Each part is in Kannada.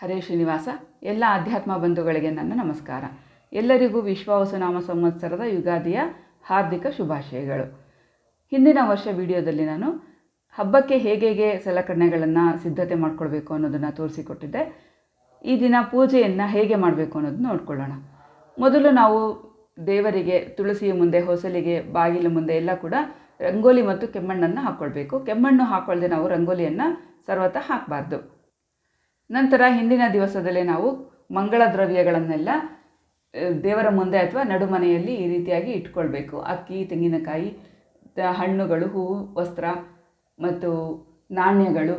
ಹರೇ ಶ್ರೀನಿವಾಸ, ಎಲ್ಲ ಆಧ್ಯಾತ್ಮ ಬಂಧುಗಳಿಗೆ ನನ್ನ ನಮಸ್ಕಾರ. ಎಲ್ಲರಿಗೂ ವಿಶ್ವಾಸನಾಮ ಸಂವತ್ಸರದ ಯುಗಾದಿಯ ಹಾರ್ದಿಕ ಶುಭಾಶಯಗಳು. ಹಿಂದಿನ ವರ್ಷ ವಿಡಿಯೋದಲ್ಲಿ ನಾನು ಹಬ್ಬಕ್ಕೆ ಹೇಗೆ ಹೇಗೆ ಸಲಕರಣೆಗಳನ್ನು ಸಿದ್ಧತೆ ಮಾಡಿಕೊಳ್ಬೇಕು ಅನ್ನೋದನ್ನು ತೋರಿಸಿಕೊಟ್ಟಿದ್ದೆ. ಈ ದಿನ ಪೂಜೆಯನ್ನು ಹೇಗೆ ಮಾಡಬೇಕು ಅನ್ನೋದನ್ನ ನೋಡ್ಕೊಳ್ಳೋಣ. ಮೊದಲು ನಾವು ದೇವರಿಗೆ, ತುಳಸಿಯ ಮುಂದೆ, ಹೊಸಲಿಗೆ, ಬಾಗಿಲ ಮುಂದೆ ಎಲ್ಲ ಕೂಡ ರಂಗೋಲಿ ಮತ್ತು ಕೆಮ್ಮಣ್ಣನ್ನು ಹಾಕ್ಕೊಳ್ಬೇಕು ಕೆಮ್ಮಣ್ಣು ಹಾಕ್ಕೊಳ್ದೆ ನಾವು ರಂಗೋಲಿಯನ್ನು ಸರ್ವತ ಹಾಕಬಾರ್ದು. ನಂತರ ಹಿಂದಿನ ದಿವಸದಲ್ಲೇ ನಾವು ಮಂಗಳ ದ್ರವ್ಯಗಳನ್ನೆಲ್ಲ ದೇವರ ಮುಂದೆ ಅಥವಾ ನಡುಮನೆಯಲ್ಲಿ ಈ ರೀತಿಯಾಗಿ ಇಟ್ಕೊಳ್ಬೇಕು. ಅಕ್ಕಿ, ತೆಂಗಿನಕಾಯಿ ಹಣ್ಣುಗಳು, ಹೂವು, ವಸ್ತ್ರ ಮತ್ತು ನಾಣ್ಯಗಳು,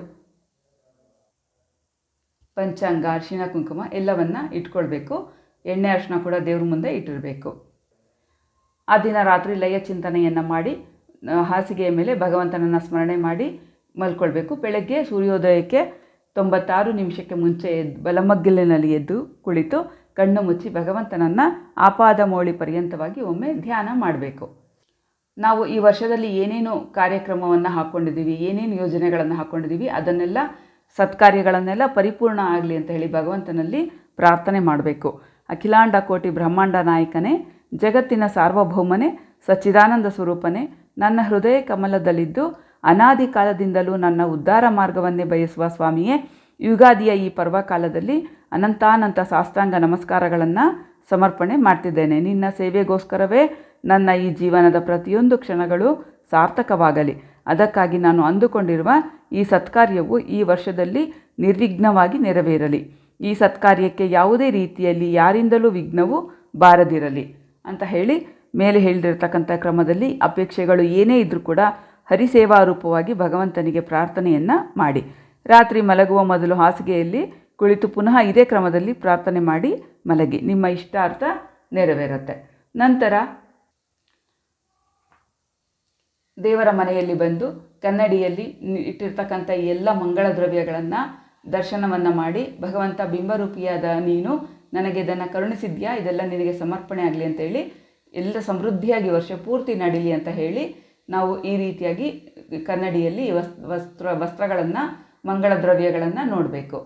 ಪಂಚಾಂಗ, ಅರಿಶಿಣ, ಕುಂಕುಮ ಎಲ್ಲವನ್ನು ಇಟ್ಕೊಳ್ಬೇಕು. ಎಣ್ಣೆ, ಅರಿಶಿಣ ಕೂಡ ದೇವ್ರ ಮುಂದೆ ಇಟ್ಟಿರಬೇಕು. ಆ ದಿನ ರಾತ್ರಿ ಲಯ ಚಿಂತನೆಯನ್ನು ಮಾಡಿ ಹಾಸಿಗೆಯ ಮೇಲೆ ಭಗವಂತನನ್ನು ಸ್ಮರಣೆ ಮಾಡಿ ಮಲ್ಕೊಳ್ಬೇಕು. ಬೆಳಗ್ಗೆ ಸೂರ್ಯೋದಯಕ್ಕೆ ತೊಂಬತ್ತಾರು ನಿಮಿಷಕ್ಕೆ ಮುಂಚೆ ಬಲಮಗ್ಗಲಿನಲ್ಲಿ ಎದ್ದು ಕುಳಿತು ಕಣ್ಣು ಮುಚ್ಚಿ ಭಗವಂತನನ್ನು ಆಪಾದ ಮೌಳಿ ಪರ್ಯಂತವಾಗಿ ಒಮ್ಮೆ ಧ್ಯಾನ ಮಾಡಬೇಕು. ನಾವು ಈ ವರ್ಷದಲ್ಲಿ ಏನೇನು ಕಾರ್ಯಕ್ರಮವನ್ನು ಹಾಕ್ಕೊಂಡಿದ್ದೀವಿ ಏನೇನು ಯೋಜನೆಗಳನ್ನು ಹಾಕ್ಕೊಂಡಿದ್ದೀವಿ ಅದನ್ನೆಲ್ಲ ಸತ್ಕಾರ್ಯಗಳನ್ನೆಲ್ಲ ಪರಿಪೂರ್ಣ ಆಗಲಿ ಅಂತ ಹೇಳಿ ಭಗವಂತನಲ್ಲಿ ಪ್ರಾರ್ಥನೆ ಮಾಡಬೇಕು. ಅಖಿಲಾಂಡ ಕೋಟಿ ಬ್ರಹ್ಮಾಂಡ ನಾಯಕನೇ, ಜಗತ್ತಿನ ಸಾರ್ವಭೌಮನೇ, ಸಚ್ಚಿದಾನಂದ ಸ್ವರೂಪನೇ, ನನ್ನ ಹೃದಯ ಕಮಲದಲ್ಲಿದ್ದು ಅನಾದಿ ಕಾಲದಿಂದಲೂ ನನ್ನ ಉದ್ಧಾರ ಮಾರ್ಗವನ್ನೇ ಬಯಸುವ ಸ್ವಾಮಿಯೇ, ಯುಗಾದಿಯ ಈ ಪರ್ವಕಾಲದಲ್ಲಿ ಅನಂತಾನಂತ ಸಾಷ್ಟಾಂಗ ನಮಸ್ಕಾರಗಳನ್ನು ಸಮರ್ಪಣೆ ಮಾಡ್ತಿದ್ದೇನೆ. ನಿನ್ನ ಸೇವೆಗೋಸ್ಕರವೇ ನನ್ನ ಈ ಜೀವನದ ಪ್ರತಿಯೊಂದು ಕ್ಷಣಗಳು ಸಾರ್ಥಕವಾಗಲಿ. ಅದಕ್ಕಾಗಿ ನಾನು ಅಂದುಕೊಂಡಿರುವ ಈ ಸತ್ಕಾರ್ಯವು ಈ ವರ್ಷದಲ್ಲಿ ನಿರ್ವಿಘ್ನವಾಗಿ ನೆರವೇರಲಿ. ಈ ಸತ್ಕಾರ್ಯಕ್ಕೆ ಯಾವುದೇ ರೀತಿಯಲ್ಲಿ ಯಾರಿಂದಲೂ ವಿಘ್ನವು ಬಾರದಿರಲಿ. ಅಂತ ಹೇಳಿ, ಮೇಲೆ ಹೇಳಿರತಕ್ಕಂಥ ಕ್ರಮದಲ್ಲಿ ಅಪೇಕ್ಷೆಗಳು ಏನೇ ಇದ್ದರೂ ಕೂಡ ಹರಿಸೇವಾ ರೂಪವಾಗಿ ಭಗವಂತನಿಗೆ ಪ್ರಾರ್ಥನೆಯನ್ನು ಮಾಡಿ. ರಾತ್ರಿ ಮಲಗುವ ಮೊದಲು ಹಾಸಿಗೆಯಲ್ಲಿ ಕುಳಿತು ಪುನಃ ಇದೇ ಕ್ರಮದಲ್ಲಿ ಪ್ರಾರ್ಥನೆ ಮಾಡಿ ಮಲಗಿ. ನಿಮ್ಮ ಇಷ್ಟಾರ್ಥ ನೆರವೇರುತ್ತೆ. ನಂತರ ದೇವರ ಮನೆಯಲ್ಲಿ ಬಂದು ಕನ್ನಡಿಯಲ್ಲಿ ಇಟ್ಟಿರ್ತಕ್ಕಂಥ ಎಲ್ಲ ಮಂಗಳ ದ್ರವ್ಯಗಳನ್ನು ದರ್ಶನವನ್ನು ಮಾಡಿ, ಭಗವಂತ ಬಿಂಬರೂಪಿಯಾದ ನೀನು ನನಗೆ ಇದನ್ನು ಕರುಣಿಸಿದ್ಯಾ? ಇದೆಲ್ಲ ನಿನಗೆ ಸಮರ್ಪಣೆ ಆಗಲಿ ಅಂತೇಳಿ ಎಲ್ಲ ಸಮೃದ್ಧಿಯಾಗಿ ವರ್ಷ ಪೂರ್ತಿ ನಡೀಲಿ ಅಂತ ಹೇಳಿ ನಾವು ಈ ರೀತಿಯಾಗಿ ಕನ್ನಡಿಯಲ್ಲಿ ವಸ್, ವಸ್ತ್ರ, ವಸ್ತ್ರಗಳನ್ನು, ಮಂಗಳ ದ್ರವ್ಯಗಳನ್ನು ನೋಡಬೇಕು.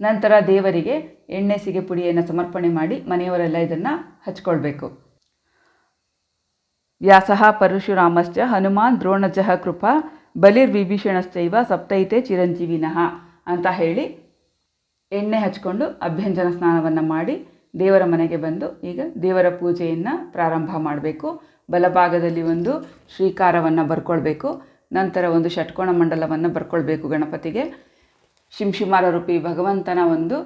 ನಂತರ ದೇವರಿಗೆ ಎಣ್ಣೆ ಸಿಗೆ ಪುಡಿಯನ್ನು ಸಮರ್ಪಣೆ ಮಾಡಿ ಮನೆಯವರೆಲ್ಲ ಇದನ್ನು ಹಚ್ಕೊಳ್ಬೇಕು. ವ್ಯಾಸಃ ಪರಶುರಾಮಶ್ಚ ಹನುಮಾನ್ ದ್ರೋಣಜಃ ಕೃಪಾ ಬಲಿರ್ವಿಭೀಷಣಶ್ಚೈವ ಸಪ್ತೈತೆ ಚಿರಂಜೀವಿನಃ ಅಂತ ಹೇಳಿ ಎಣ್ಣೆ ಹಚ್ಕೊಂಡು ಅಭ್ಯಂಜನ ಸ್ನಾನವನ್ನು ಮಾಡಿ ದೇವರ ಮನೆಗೆ ಬಂದು ಈಗ ದೇವರ ಪೂಜೆಯನ್ನು ಪ್ರಾರಂಭ ಮಾಡಬೇಕು. ಬಲಭಾಗದಲ್ಲಿ ಒಂದು ಶ್ರೀಕಾರವನ್ನು ಬರ್ಕೊಳ್ಬೇಕು. ನಂತರ ಒಂದು ಷಟ್ಕೋಣ ಮಂಡಲವನ್ನು ಬರ್ಕೊಳ್ಬೇಕು ಗಣಪತಿಗೆ. ಶಿಂಶಿಮಾರ ರೂಪಿ ಭಗವಂತನ ಒಂದು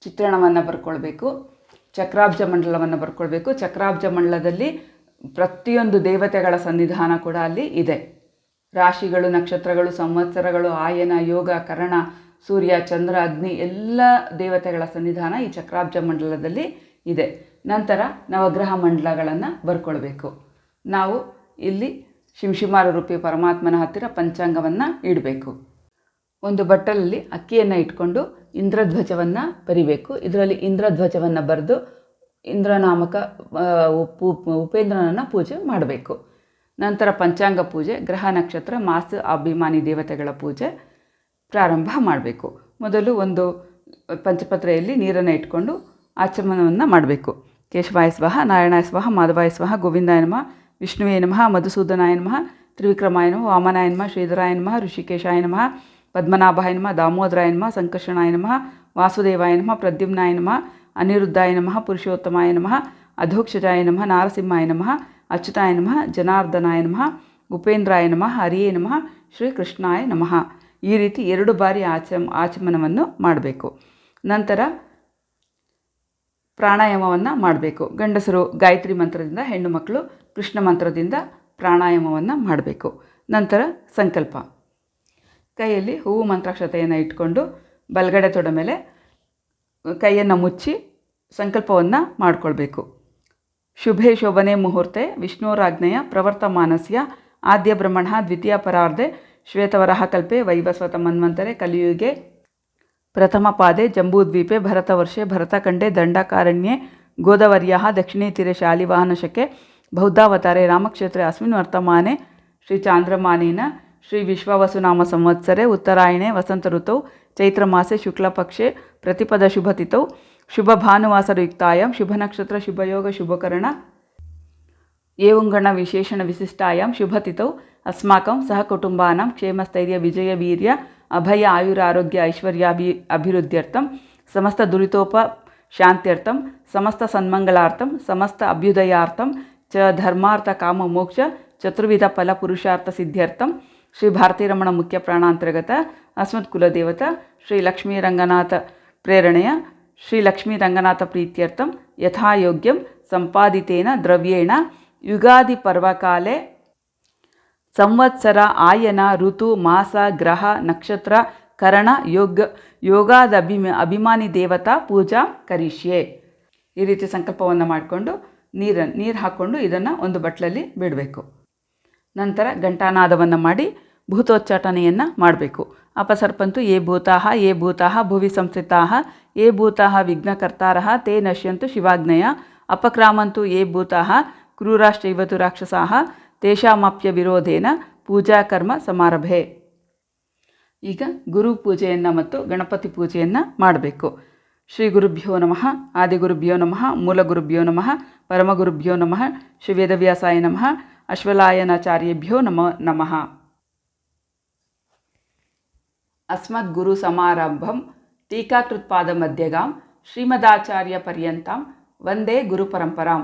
ಚಿತ್ರಣವನ್ನು ಬರ್ಕೊಳ್ಬೇಕು. ಚಕ್ರಾಬ್ಜ ಮಂಡಲವನ್ನು ಬರ್ಕೊಳ್ಬೇಕು. ಚಕ್ರಾಬ್ಜ ಮಂಡಲದಲ್ಲಿ ಪ್ರತಿಯೊಂದು ದೇವತೆಗಳ ಸನ್ನಿಧಾನ ಕೂಡ ಅಲ್ಲಿ ಇದೆ. ರಾಶಿಗಳು, ನಕ್ಷತ್ರಗಳು, ಸಂವತ್ಸರಗಳು, ಆಯನ, ಯೋಗ, ಕರಣ, ಸೂರ್ಯ, ಚಂದ್ರ, ಅಗ್ನಿ, ಎಲ್ಲ ದೇವತೆಗಳ ಸನ್ನಿಧಾನ ಈ ಚಕ್ರಾಬ್ಜ ಮಂಡಲದಲ್ಲಿ ಇದೆ. ನಂತರ ನವಗ್ರಹ ಮಂಡಲಗಳನ್ನು ಬರ್ಕೊಳ್ಬೇಕು. ನಾವು ಇಲ್ಲಿ ಶಿಂಶಿಮಾರ ರೂಪಿ ಪರಮಾತ್ಮನ ಹತ್ತಿರ ಪಂಚಾಂಗವನ್ನು ಇಡಬೇಕು. ಒಂದು ಬಟ್ಟಲಲ್ಲಿ ಅಕ್ಕಿಯನ್ನು ಇಟ್ಕೊಂಡು ಇಂದ್ರಧ್ವಜವನ್ನು ಬರಿಬೇಕು. ಇದರಲ್ಲಿ ಇಂದ್ರಧ್ವಜವನ್ನು ಬರೆದು ಇಂದ್ರನಾಮಕ ಉಪ್ಪು ಉಪು ಉಪೇಂದ್ರನನ್ನು ಪೂಜೆ ಮಾಡಬೇಕು. ನಂತರ ಪಂಚಾಂಗ ಪೂಜೆ, ಗ್ರಹ ನಕ್ಷತ್ರ, ಮಾಸ ಅಭಿಮಾನಿ ದೇವತೆಗಳ ಪೂಜೆ ಪ್ರಾರಂಭ ಮಾಡಬೇಕು. ಮೊದಲು ಒಂದು ಪಂಚಪತ್ರೆಯಲ್ಲಿ ನೀರನ್ನು ಇಟ್ಕೊಂಡು ಆಚಮನವನ್ನು ಮಾಡಬೇಕು. ಕೇಶವಾಯ ಸ್ವಹ, ನಾರಾಯಣಾಯ ಸ್ವಹ, ಮಾಧವಾಯ ಸ್ವಹ, ಗೋವಿಂದಾಯ ನಮಃ, ವಿಷ್ಣುವೇ ನಮಃ, ಮಧುಸೂದನಾಯ ನಮಃ, ತ್ರಿವಿಕ್ರಮಾಯ ನಮಃ, ವಾಮನಾಯ ನಮಃ, ಶ್ರೀಧರಾಯ ನಮಃ, ಋಷಿಕೇಶಾಯ ನಮಃ, ಪದ್ಮನಾಭಾಯ ನಮಃ, ದಾಮೋದರಾಯ ನಮಃ, ಸಂಕರ್ಷಣಾಯ ನಮಃ, ವಾಸುದೇವಾಯ ನಮಃ, ಪ್ರದ್ಯುಮ್ನಾಯ ನಮಃ, ಅನಿರುದ್ಧಾಯ ನಮಃ, ಪುರುಷೋತ್ತಮಾಯ ನಮಃ, ಅಧೋಕ್ಷಜಾಯ ನಮಃ, ನಾರಸಿಂಹಾಯ ನಮಃ, ಅಚ್ಯುತಾಯ ನಮಃ, ಜನಾರ್ದನಾಯ ನಮಃ, ಉಪೇಂದ್ರಾಯ ನಮಃ, ಹರಿಯೇ ನಮಃ, ಶ್ರೀಕೃಷ್ಣಾಯ ನಮಃ. ಈ ರೀತಿ ಎರಡು ಬಾರಿ ಆಚ ಆಚಮನವನ್ನು ಮಾಡಬೇಕು. ನಂತರ ಪ್ರಾಣಾಯಾಮವನ್ನು ಮಾಡಬೇಕು. ಗಂಡಸರು ಗಾಯತ್ರಿ ಮಂತ್ರದಿಂದ, ಹೆಣ್ಣು ಮಕ್ಕಳು ಕೃಷ್ಣ ಮಂತ್ರದಿಂದ ಪ್ರಾಣಾಯಾಮವನ್ನು ಮಾಡಬೇಕು. ನಂತರ ಸಂಕಲ್ಪ. ಕೈಯಲ್ಲಿ ಹೂವು ಮಂತ್ರಾಕ್ಷತೆಯನ್ನು ಇಟ್ಕೊಂಡು ಬಲಗಡೆ ತೊಡ ಮೇಲೆ ಕೈಯನ್ನು ಮುಚ್ಚಿ ಸಂಕಲ್ಪವನ್ನು ಮಾಡಿಕೊಳ್ಬೇಕು. ಶುಭೆ ಶೋಭನೆ ಮುಹೂರ್ತೆ, ವಿಷ್ಣುರಾಜ್ಞೆಯ ಪ್ರವರ್ತಮಾನಸ್ಯ ಆದ್ಯ ಬ್ರಹ್ಮಣ ದ್ವಿತೀಯ ಪರಾರ್ಧೆ, ಶ್ವೇತವರಹ ಕಲ್ಪೆ, ವೈವಸ್ವತ ಮನ್ವಂತರೆ, ಕಲಿಯುಗೆ ಪ್ರಥಮ ಪಾದೆ ಜಂಬೂದ್ವೀಪೆ ಭರತವರ್ಷೆ ಭರತಖಂಡೆ ದಂಡಕಾರಣ್ಯೆ ಗೋದವರ್ಯ ದಕ್ಷಿಣೇ ತೀರೆ ಶಾಲಿವಾಹನಶಕೆ ಬೌದ್ಧಾವತಾರೆ ರಾಮಕ್ಷೇತ್ರ ಅಸ್ಮಿನ್ ವರ್ತಮಾನೆ ಶ್ರೀ ಚಾಂದ್ರಮಾನೇನ ಶ್ರೀ ವಿಶ್ವವಸುನಾಮ ಸಂವತ್ಸರೆ ಉತ್ತರಾಯಣೆ ವಸಂತ ಋತೌ ಚೈತ್ರಮಾಸೆ ಶುಕ್ಲಪಕ್ಷೆ ಪ್ರತಿಪದ ಶುಭತಿಥೌ ಶುಭ अभय आयुरारोग्य ऐश्वर्याभि अभिवृद्ध्यर्थं समस्त शान्त्यर्थं समस्तसन्मङ्गलार्थं समस्त अभ्युदयार्थं, च धर्मार्थकाममोक्ष चतुर्विधफलपुरुषार्थसिद्ध्यर्थं श्रीभारतीरमणमुख्यप्राणान्तर्गत अस्मत्कुलदेवता श्रीलक्ष्मीरङ्गनाथप्रेरणया श्रीलक्ष्मीरङ्गनाथप्रीत्यर्थं यथायोग्यं सम्पादितेन द्रव्येण, युगादिपर्वकाले ಸಂವತ್ಸರ, ಆಯನ, ಋತು, ಮಾಸ, ಗ್ರಹ, ನಕ್ಷತ್ರ, ಕರಣ, ಯೋಗ ಯೋಗಾದ ಅಭಿಮ ಅಭಿಮಾನಿ ದೇವತಾ, ಪೂಜಾ, ಕರಿಷ್ಯೆ. ಈ ರೀತಿ ಸಂಕಲ್ಪವನ್ನು ಮಾಡಿಕೊಂಡು ನೀರ, ನೀರು ಹಾಕ್ಕೊಂಡು ಇದನ್ನು ಒಂದು ಬಟ್ಲಲ್ಲಿ ಬಿಡಬೇಕು. ನಂತರ ಘಂಟಾನಾದವನ್ನು ಮಾಡಿ ಭೂತೋಚ್ಚಾಟನೆಯನ್ನು ಮಾಡಬೇಕು. ಅಪಸರ್ಪಂತು ಏ ಭೂತಾಹ ಏ ಭೂತಾಹ, ಭುವಿ ಸಂಸ್ಥಿತಾಹ, ಯೇ ಭೂತಾಹ ವಿಘ್ನಕರ್ತಾರಃ ತೇ ನಶ್ಯಂತು ಶಿವಾಗ್ನಯ, ಅಪಕ್ರಾಮಂತು ಯೇ ಭೂತಾಹ ಕ್ರೂರಾಶ್ಚೈವತು ರಾಕ್ಷಸಾಹ ತೇಷಾಮಾಪ್ಯ ವಿರೋಧೇನ ಪೂಜಾಕರ್ಮ ಸಮಾರಭೆ. ಈಗ ಗುರು ಪೂಜೆಯನ್ನು ಮತ್ತು ಗಣಪತಿ ಪೂಜೆಯನ್ನು ಮಾಡಬೇಕು. ಶ್ರೀ ಗುರುಭ್ಯೋ ನಮಃ ಆದಿಗುರುಭ್ಯೋ ನಮಃ ಮೂಲಗುರುಭ್ಯೋ ನಮಃ ಪರಮಗುರುಭ್ಯೋ ನಮಃ, ಶ್ರೀ ವೇದವ್ಯಾಸಾಯ ನಮಃ, ಅಶ್ವಲಾಯನಾಚಾರ್ಯಭ್ಯೋ ನಮ, ನಮಃ. ಅಸ್ಮದ್ಗುರು ಸಮಾರಂಭಂ ಟೀಕಾಕೃತ್ಪಾದಮಧ್ಯಗಾಂ ಶ್ರೀಮದಾಚಾರ್ಯ ಪರ್ಯಂತಾಂ ವಂದೇ ಗುರುಪರಂಪರಾಂ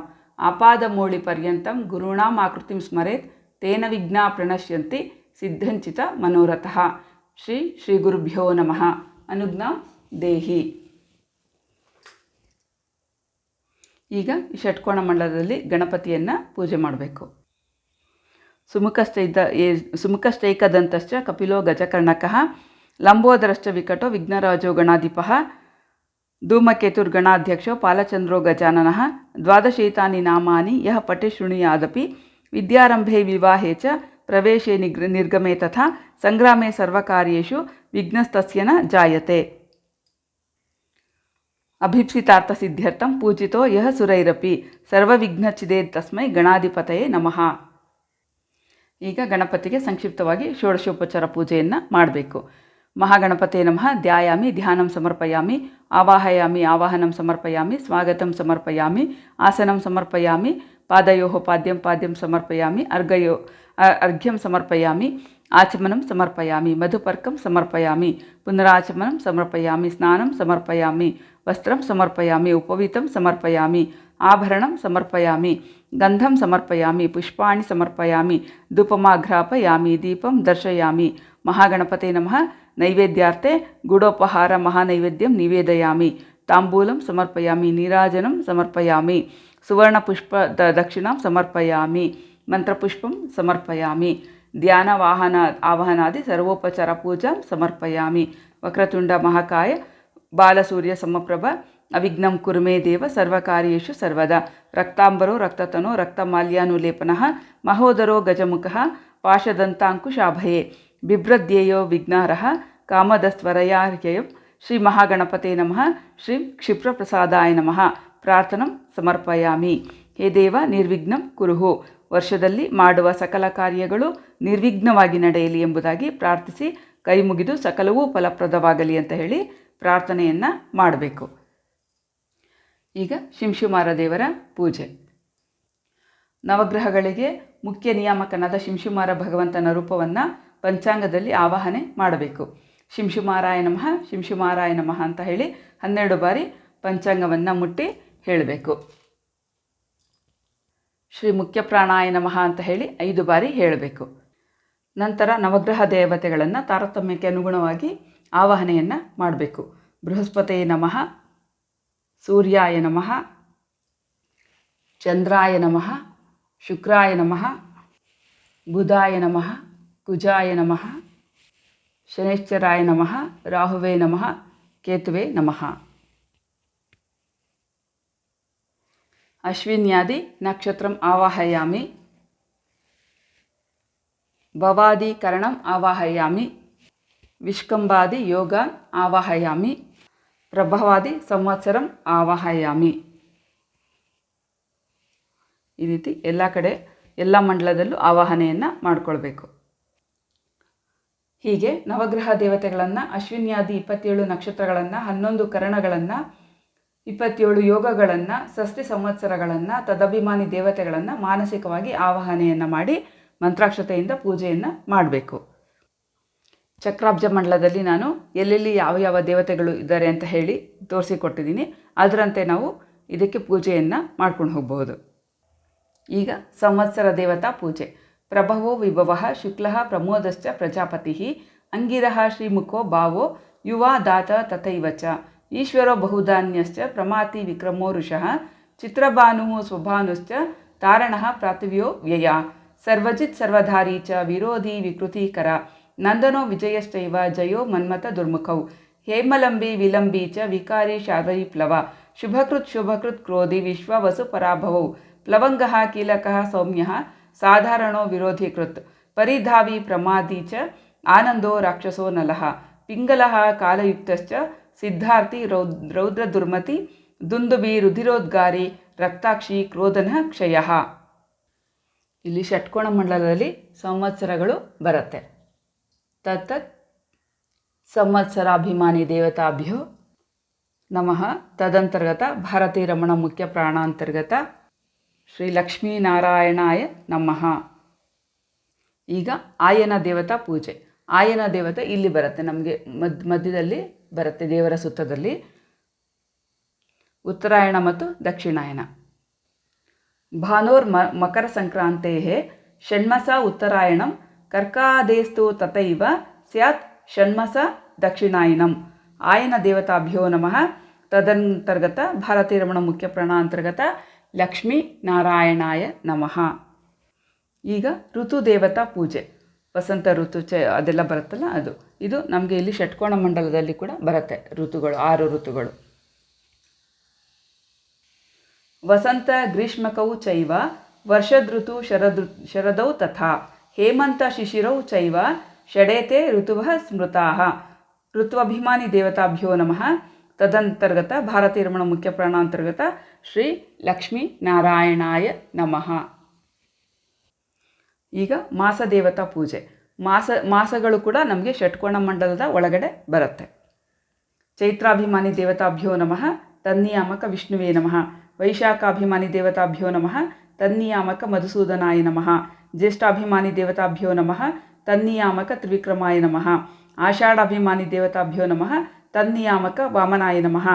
ಆಪಾದಮೂಳಿ ಪರ್ಯಂತಂ ಗುರುಣಾಂ ಆಕೃತಿಂ ಸ್ಮರೇತ್ ತೇನ ವಿಘ್ನಾ ಪ್ರಣಶ್ಯಂತಿ ಸಿದ್ಧಂಚಿತ ಮನೋರಥಃ. ಶ್ರೀ ಶ್ರೀ ಗುರುಭ್ಯೋ ನಮಃ. ಅನುಜ್ಞಾ ದೇಹಿ. ಈಗ ಈ ಷಟ್ಕೋಣ ಮಂಡಲದಲ್ಲಿ ಗಣಪತಿಯನ್ನು ಪೂಜೆ ಮಾಡಬೇಕು. ಸುಮುಖಸ್ಥೈದ ಏ ಸುಮುಖಶ್ಚೈಕದಂತಶ್ಚ ಕಪಿಲೋ ಗಜಕರ್ಣಕಃ ಲಂಬೋದರಶ್ಚ ವಿಕಟೋ ವಿಘ್ನರಾಜೋ ಗಣಾಧಿಪಃ ಧೂಮಕೇತುರ್ಗಣಾಧ್ಯಕ್ಷೋ ಪಾಲಚಂದ್ರೋ ಗಜಾನನಃ ದ್ವಾದಶೇತಾನಿ ನಾಮಾನಿ ಯಹ ಪಠೆ ಶೃಣುಯಾದಪಿ ವಿದ್ಯಾರಂಭೆ ವಿವಾಹೇ ಚ ಪ್ರವೇಶೆ ನಿಗ್ರ ನಿರ್ಗಮೆ ತಥಾ ಸಂಗ್ರಾಮೆ ಸರ್ವಕಾರ್ಯೇಷು ವಿಘ್ನಸ್ತಸ್ಯ ನ ಜಾಯತೆ ಅಭೀಪ್ಸಿತಾರ್ಥಸಿದ್ಧ್ಯರ್ಥಂ ಪೂಜಿತೋ ಯಹ ಸುರೈರಪಿ ಸರ್ವವಿಘ್ನಚಿದೆ ತಸ್ಮೈ ಗಣಾಧಿಪತಯೇ ನಮಃ ಈಗ ಗಣಪತಿಗೆ ಸಂಕ್ಷಿಪ್ತವಾಗಿ ಷೋಡಶೋಪಚಾರ ಪೂಜೆಯನ್ನು ಮಾಡಬೇಕು ಮಹಾಗಣಪತೆ ನಮಃ ಧ್ಯಾಯಾಮಿ ಧ್ಯಾನಂ ಸಮರ್ಪಯಾಮಿ ಆವಾಹಯಾಮಿ ಆವಾಹನಂ ಸಮರ್ಪಯಾಮಿ ಸ್ವಾಗತಂ ಸಮರ್ಪಯಾಮಿ ಆಸನಂ ಸಮರ್ಪಯಾಮಿ ಪಾದಯೋ ಪಾದ್ಯಂ ಪಾದ್ಯಂ ಸಮರ್ಪಯಾಮಿ ಅರ್ಘಯೋ ಅರ್ಘ್ಯಂ ಸಮರ್ಪಯಾಮಿ ಆಚಮನಂ ಸಮರ್ಪಯಾಮಿ ಮಧುಪರ್ಕಂ ಸಮರ್ಪಯಾಮಿ ಪುನರಾಚಮನಂ ಸಮರ್ಪಯಾಮಿ ಸ್ನಾನಂ ಸಮರ್ಪಯಾಮಿ ವಸ್ತ್ರಂ ಸಮರ್ಪಯಾಮಿ ಉಪವೀತಂ ಸಮರ್ಪಯಾಮಿ ಆಭರಣಂ ಸಮರ್ಪಯಾಮಿ ಗಂಧಂ ಸಮರ್ಪಯಾಮಿ ಪುಷ್ಪಾಣಿ ಸಮರ್ಪಯಾಮಿ ಧೂಪಮಾಘ್ರಾಪಯಾಮಿ ದೀಪಂ ದರ್ಶಯಾಮಿ ಮಹಾಗಣಪತೆ ನಮಃ నైవేద్యార్థే గుడోపహార మహానైవేద్యం నివేదయామి. తాంబూలం సమర్పయామి నీరాజనం సమర్పయామి సువర్ణ పుష్ప దక్షిణం సమర్పయామి మంత్రపుష్పం సమర్పయామి ధ్యాన వాహన ఆవాహనాది సర్వోపచార పూజ సమర్పయామి వక్రతుండ మహాకాయ బాలసూర్య సమప్రభ అవిఘ్నం కురుమే దేవ సర్వకార్యేషు సర్వదా రక్తాంబరో రక్తతనో రక్తమాల్యానులేపన మహోదరో గజముఖ పాశదంతాంకుశాభయే. ಬಿಭ್ರದ್ಯೇಯೋ ವಿಘ್ನಾರಹ ಕಾಮದಸ್ವರಯಾರ್ಯಯಂ ಶ್ರೀ ಮಹಾಗಣಪತೆ ನಮಃ ಶ್ರೀ ಕ್ಷಿಪ್ರಪ್ರಸಾದಾಯ ನಮಃ ಪ್ರಾರ್ಥನಂ ಸಮರ್ಪಯಾಮಿ ಹೇ ದೇವ, ನಿರ್ವಿಘ್ನಂ ಕುರುಹು, ವರ್ಷದಲ್ಲಿ ಮಾಡುವ ಸಕಲ ಕಾರ್ಯಗಳು ನಿರ್ವಿಘ್ನವಾಗಿ ನಡೆಯಲಿ ಎಂಬುದಾಗಿ ಪ್ರಾರ್ಥಿಸಿ ಕೈ ಮುಗಿದು ಸಕಲವೂ ಫಲಪ್ರದವಾಗಲಿ ಅಂತ ಹೇಳಿ ಪ್ರಾರ್ಥನೆಯನ್ನು ಮಾಡಬೇಕು. ಈಗ ಶಿಂಶುಮಾರ ದೇವರ ಪೂಜೆ. ನವಗ್ರಹಗಳಿಗೆ ಮುಖ್ಯ ನಿಯಾಮಕನಾದ ಶಿಂಶುಮಾರ ಭಗವಂತನ ರೂಪವನ್ನು ಪಂಚಾಂಗದಲ್ಲಿ ಆವಾಹನೆ ಮಾಡಬೇಕು. ಶಿಂಶುಮಾರಾಯ ನಮಃ ಶಿಂಶುಮಾರಾಯ ನಮಃ ಅಂತ ಹೇಳಿ ಹನ್ನೆರಡು ಬಾರಿ ಪಂಚಾಂಗವನ್ನು ಮುಟ್ಟಿ ಹೇಳಬೇಕು. ಶ್ರೀ ಮುಖ್ಯ ಪ್ರಾಣಾಯ ನಮಃ ಅಂತ ಹೇಳಿ ಐದು ಬಾರಿ ಹೇಳಬೇಕು. ನಂತರ ನವಗ್ರಹ ದೇವತೆಗಳನ್ನು ತಾರತಮ್ಯಕ್ಕೆ ಅನುಗುಣವಾಗಿ ಆವಾಹನೆಯನ್ನು ಮಾಡಬೇಕು. ಬೃಹಸ್ಪತಿಯ ನಮಃ, ಸೂರ್ಯಾಯ ನಮಃ, ಚಂದ್ರಾಯ ನಮಃ, ಶುಕ್ರಾಯ ನಮಃ, ಬುಧಾಯ ನಮಃ ಕುಜಾಯ ನಮಃ. ಶನೈಶ್ಚರಾಯ ನಮಃ. ರಾಹುವೇ ನಮಃ. ಕೇತುವೆ ನಮಃ. ಅಶ್ವಿನ್ಯಾದಿ ನಕ್ಷತ್ರಂ ಆವಾಹಯಾಮಿ. ಭವಾದಿ ಕರಣಂ ಆವಾಹಯಾಮಿ. ವಿಷ್ಕಂಬಾದಿ ಯೋಗಾನ್ ಆವಾಹಯಾಮಿ. ಪ್ರಭವಾದಿ ಸಂವತ್ಸರಂ ಆವಾಹಯಾಮಿ. ಈ ರೀತಿ ಎಲ್ಲ ಕಡೆ ಎಲ್ಲ ಮಂಡಲದಲ್ಲೂ ಆವಾಹನೆಯನ್ನು ಮಾಡಿಕೊಳ್ಬೇಕು. ಹೀಗೆ ನವಗ್ರಹ ದೇವತೆಗಳನ್ನು, ಅಶ್ವಿನ್ಯಾದಿ ಇಪ್ಪತ್ತೇಳು ನಕ್ಷತ್ರಗಳನ್ನು, ಹನ್ನೊಂದು ಕರಣಗಳನ್ನು, ಇಪ್ಪತ್ತೇಳು ಯೋಗಗಳನ್ನು ಸಸ್ತಿ ಸಂವತ್ಸರಗಳನ್ನು, ತದಭಿಮಾನಿ ದೇವತೆಗಳನ್ನು ಮಾನಸಿಕವಾಗಿ ಆವಾಹನೆಯನ್ನು ಮಾಡಿ ಮಂತ್ರಾಕ್ಷತೆಯಿಂದ ಪೂಜೆಯನ್ನು ಮಾಡಬೇಕು. ಚಕ್ರಾಬ್ಜ ಮಂಡಲದಲ್ಲಿ ನಾನು ಎಲ್ಲೆಲ್ಲಿ ಯಾವ ಯಾವ ದೇವತೆಗಳು ಇದ್ದಾರೆ ಅಂತ ಹೇಳಿ ತೋರಿಸಿಕೊಟ್ಟಿದ್ದೀನಿ. ಅದರಂತೆ ನಾವು ಇದಕ್ಕೆ ಪೂಜೆಯನ್ನು ಮಾಡ್ಕೊಂಡು ಹೋಗಬಹುದು ಈಗ ಸಂವತ್ಸರ ದೇವತಾ ಪೂಜೆ. ಪ್ರಭವೋ ವಿಭವ ಶುಕ್ಲ ಪ್ರಮೋದಶ್ಚ ಪ್ರಜಾಪತಿ ಅಂಗಿರಃ ಶ್ರೀಮುಖೋ ಭಾವೋ ಯುವಾ ದಾತ ತಥೈವ ಚ. ಈಶ್ವರೋ ಬಹುಧಾನ್ಯಶ್ಚ ಪ್ರಮಾತಿ ವಿಕ್ರಮೋ ಋಷಃ ಚಿತ್ರಭಾನು ಸ್ವಭಾನುಶ್ಚ ತಾರಣ ಪ್ರಾಥಿವ್ಯೋ ವ್ಯಯ. ಸರ್ವಜಿತ್ ಸರ್ವಧಾರಿ ಚ ವಿರೋಧಿ ವಿಕೃತೀಕರ. ನಂದನೋ ವಿಜಯಶ್ಚೈವ ಜಯೋ ಮನ್ಮಥ ದುರ್ಮುಖೌ. ಹೇಮಲಂಬಿ ವಿಲಂಬಿ ಚ ವಿಕಾರಿ ಶಾದಯಿ ಪ್ಲವ. ಶುಭಕೃತ್ ಶುಭಕೃತ್ ಕ್ರೋಧಿ ವಿಶ್ವವಸು ಪರಾಭವೌ ಪ್ಲವಂಗಃ ಕೀಲಕಃ ಸೌಮ್ಯಃ ಸಾಧಾರಣೋ ವಿರೋಧೀಕೃತ್ ಪರಿಧಾವಿ ಪ್ರಮಾದಿ ಚ ಆನಂದೋ ರಾಕ್ಷಸೋ ನಲಃ. ಪಿಂಗಲಃ ಕಾಲಯುಕ್ತಶ್ಚ ಸಿದ್ಧಾರ್ಥಿ ರೌದ್, ರೌದ್ರದುರ್ಮತಿ ದುಂದುಬಿ ರುಧಿರೋದ್ಗಾರಿ ರಕ್ತಾಕ್ಷಿ ಕ್ರೋಧನ ಕ್ಷಯ. ಇಲ್ಲಿ ಷಟ್ಕೋಣ ಮಂಡಲದಲ್ಲಿ ಸಂವತ್ಸರಗಳು ಬರುತ್ತೆ. ತತ್ತತ್ ಸಂವತ್ಸರಾಭಿಮಾನಿ ದೇವತಾಭ್ಯೋ ನಮಃ. ತದಂತರ್ಗತ ಭಾರತೀ ರಮಣ ಮುಖ್ಯ ಪ್ರಾಣಾಂತರ್ಗತ ಶ್ರೀ ಲಕ್ಷ್ಮೀನಾರಾಯಣಾಯ ನಮಃ. ಈಗ ಆಯನ ದೇವತಾ ಪೂಜೆ. ಆಯನ ದೇವತೆ ಇಲ್ಲಿ ಬರುತ್ತೆ, ನಮಗೆ ಮದ್, ಮಧ್ಯದಲ್ಲಿ ಬರುತ್ತೆ, ದೇವರ ಸುತ್ತದಲ್ಲಿ. ಉತ್ತರಾಯಣ ಮತ್ತು ದಕ್ಷಿಣಾಯನ. ಭಾನೋರ್ ಮ, ಮಕರ ಸಂಕ್ರಾಂತೆ ಷಣ್ಮಸ ಉತ್ತರಾಯಣಂ, ಕರ್ಕಾದೇಸ್ತು ತಥೈವ ಸ್ಯಾತ್ ಷಣ್ಮಸ ದಕ್ಷಿಣಾಯನಂ. ಆಯನ ದೇವತಾಭ್ಯೋ ನಮಃ. ತದಂತರ್ಗತ ಭಾರತೀರಮಣ ಮುಖ್ಯ ಪ್ರಾಣಾಂತರ್ಗತ ಲಕ್ಷ್ಮೀ ನಾರಾಯಣಾಯ ನಮಃ. ಈಗ ಋತು ದೇವತಾ ಪೂಜೆ. ವಸಂತ ಋತು ಚ ಅದೆಲ್ಲ ಬರುತ್ತಲ್ಲ ಅದು. ಇದು ನಮಗೆ ಇಲ್ಲಿ ಷಟ್ಕೋಣ ಮಂಡಲದಲ್ಲಿ ಕೂಡ ಬರುತ್ತೆ ಋತುಗಳು, ಆರು ಋತುಗಳು. ವಸಂತ ಗ್ರೀಷ್ಮಕವು ಚೈವ ವರ್ಷದೃತು ಶರದೃ, ಶರದೌ ತಥಾ, ಹೇಮಂತ ಶಿಶಿರೌ ಚೈವ, ಷಡೇತೆ ಋತುವ ಸ್ಮೃತಾ ಋತ್ವಭಿಮಾನಿ ದೇವತಾಭ್ಯೋ ನಮಃ. ತದಂತರ್ಗತ ಭಾರತೀಯ ರಮಣ ಮುಖ್ಯ ಪ್ರಾಣಾಂತರ್ಗತ ಶ್ರೀ ಲಕ್ಷ್ಮೀ ನಾರಾಯಣಾಯ ನಮಃ. ಈಗ ಮಾಸ ದೇವತಾ ಪೂಜೆ. ಮಾಸ, ಮಾಸಗಳು ಕೂಡ ನಮಗೆ ಷಟ್ಕೋಣ ಮಂಡಲದ ಒಳಗಡೆ ಬರುತ್ತೆ. ಚೈತ್ರಾಭಿಮಾನಿ ದೇವತಾಭ್ಯೋ ನಮಃ, ತನ್ನಿಯಾಮಕ ವಿಷ್ಣುವೇ ನಮಃ. ವೈಶಾಖಾಭಿಮಾನಿ ದೇವತಾಭ್ಯೋ ನಮಃ, ತನ್ನಿಯಾಮಕ ಮಧುಸೂದನಾಯ ನಮಃ. ಜ್ಯೇಷ್ಠಾಭಿಮಾನಿ ದೇವತಾಭ್ಯೋ ನಮಃ, ತನ್ನಿಯಾಮಕ ತ್ರಿವಿಕ್ರಮಾಯ ನಮಃ. ಆಷಾಢಾಭಿಮಾನಿ ದೇವತಾಭ್ಯೋ ನಮಃ ತನ್ನಿಯಾಮಕ ವಾಮನಾಯ ನಮಃ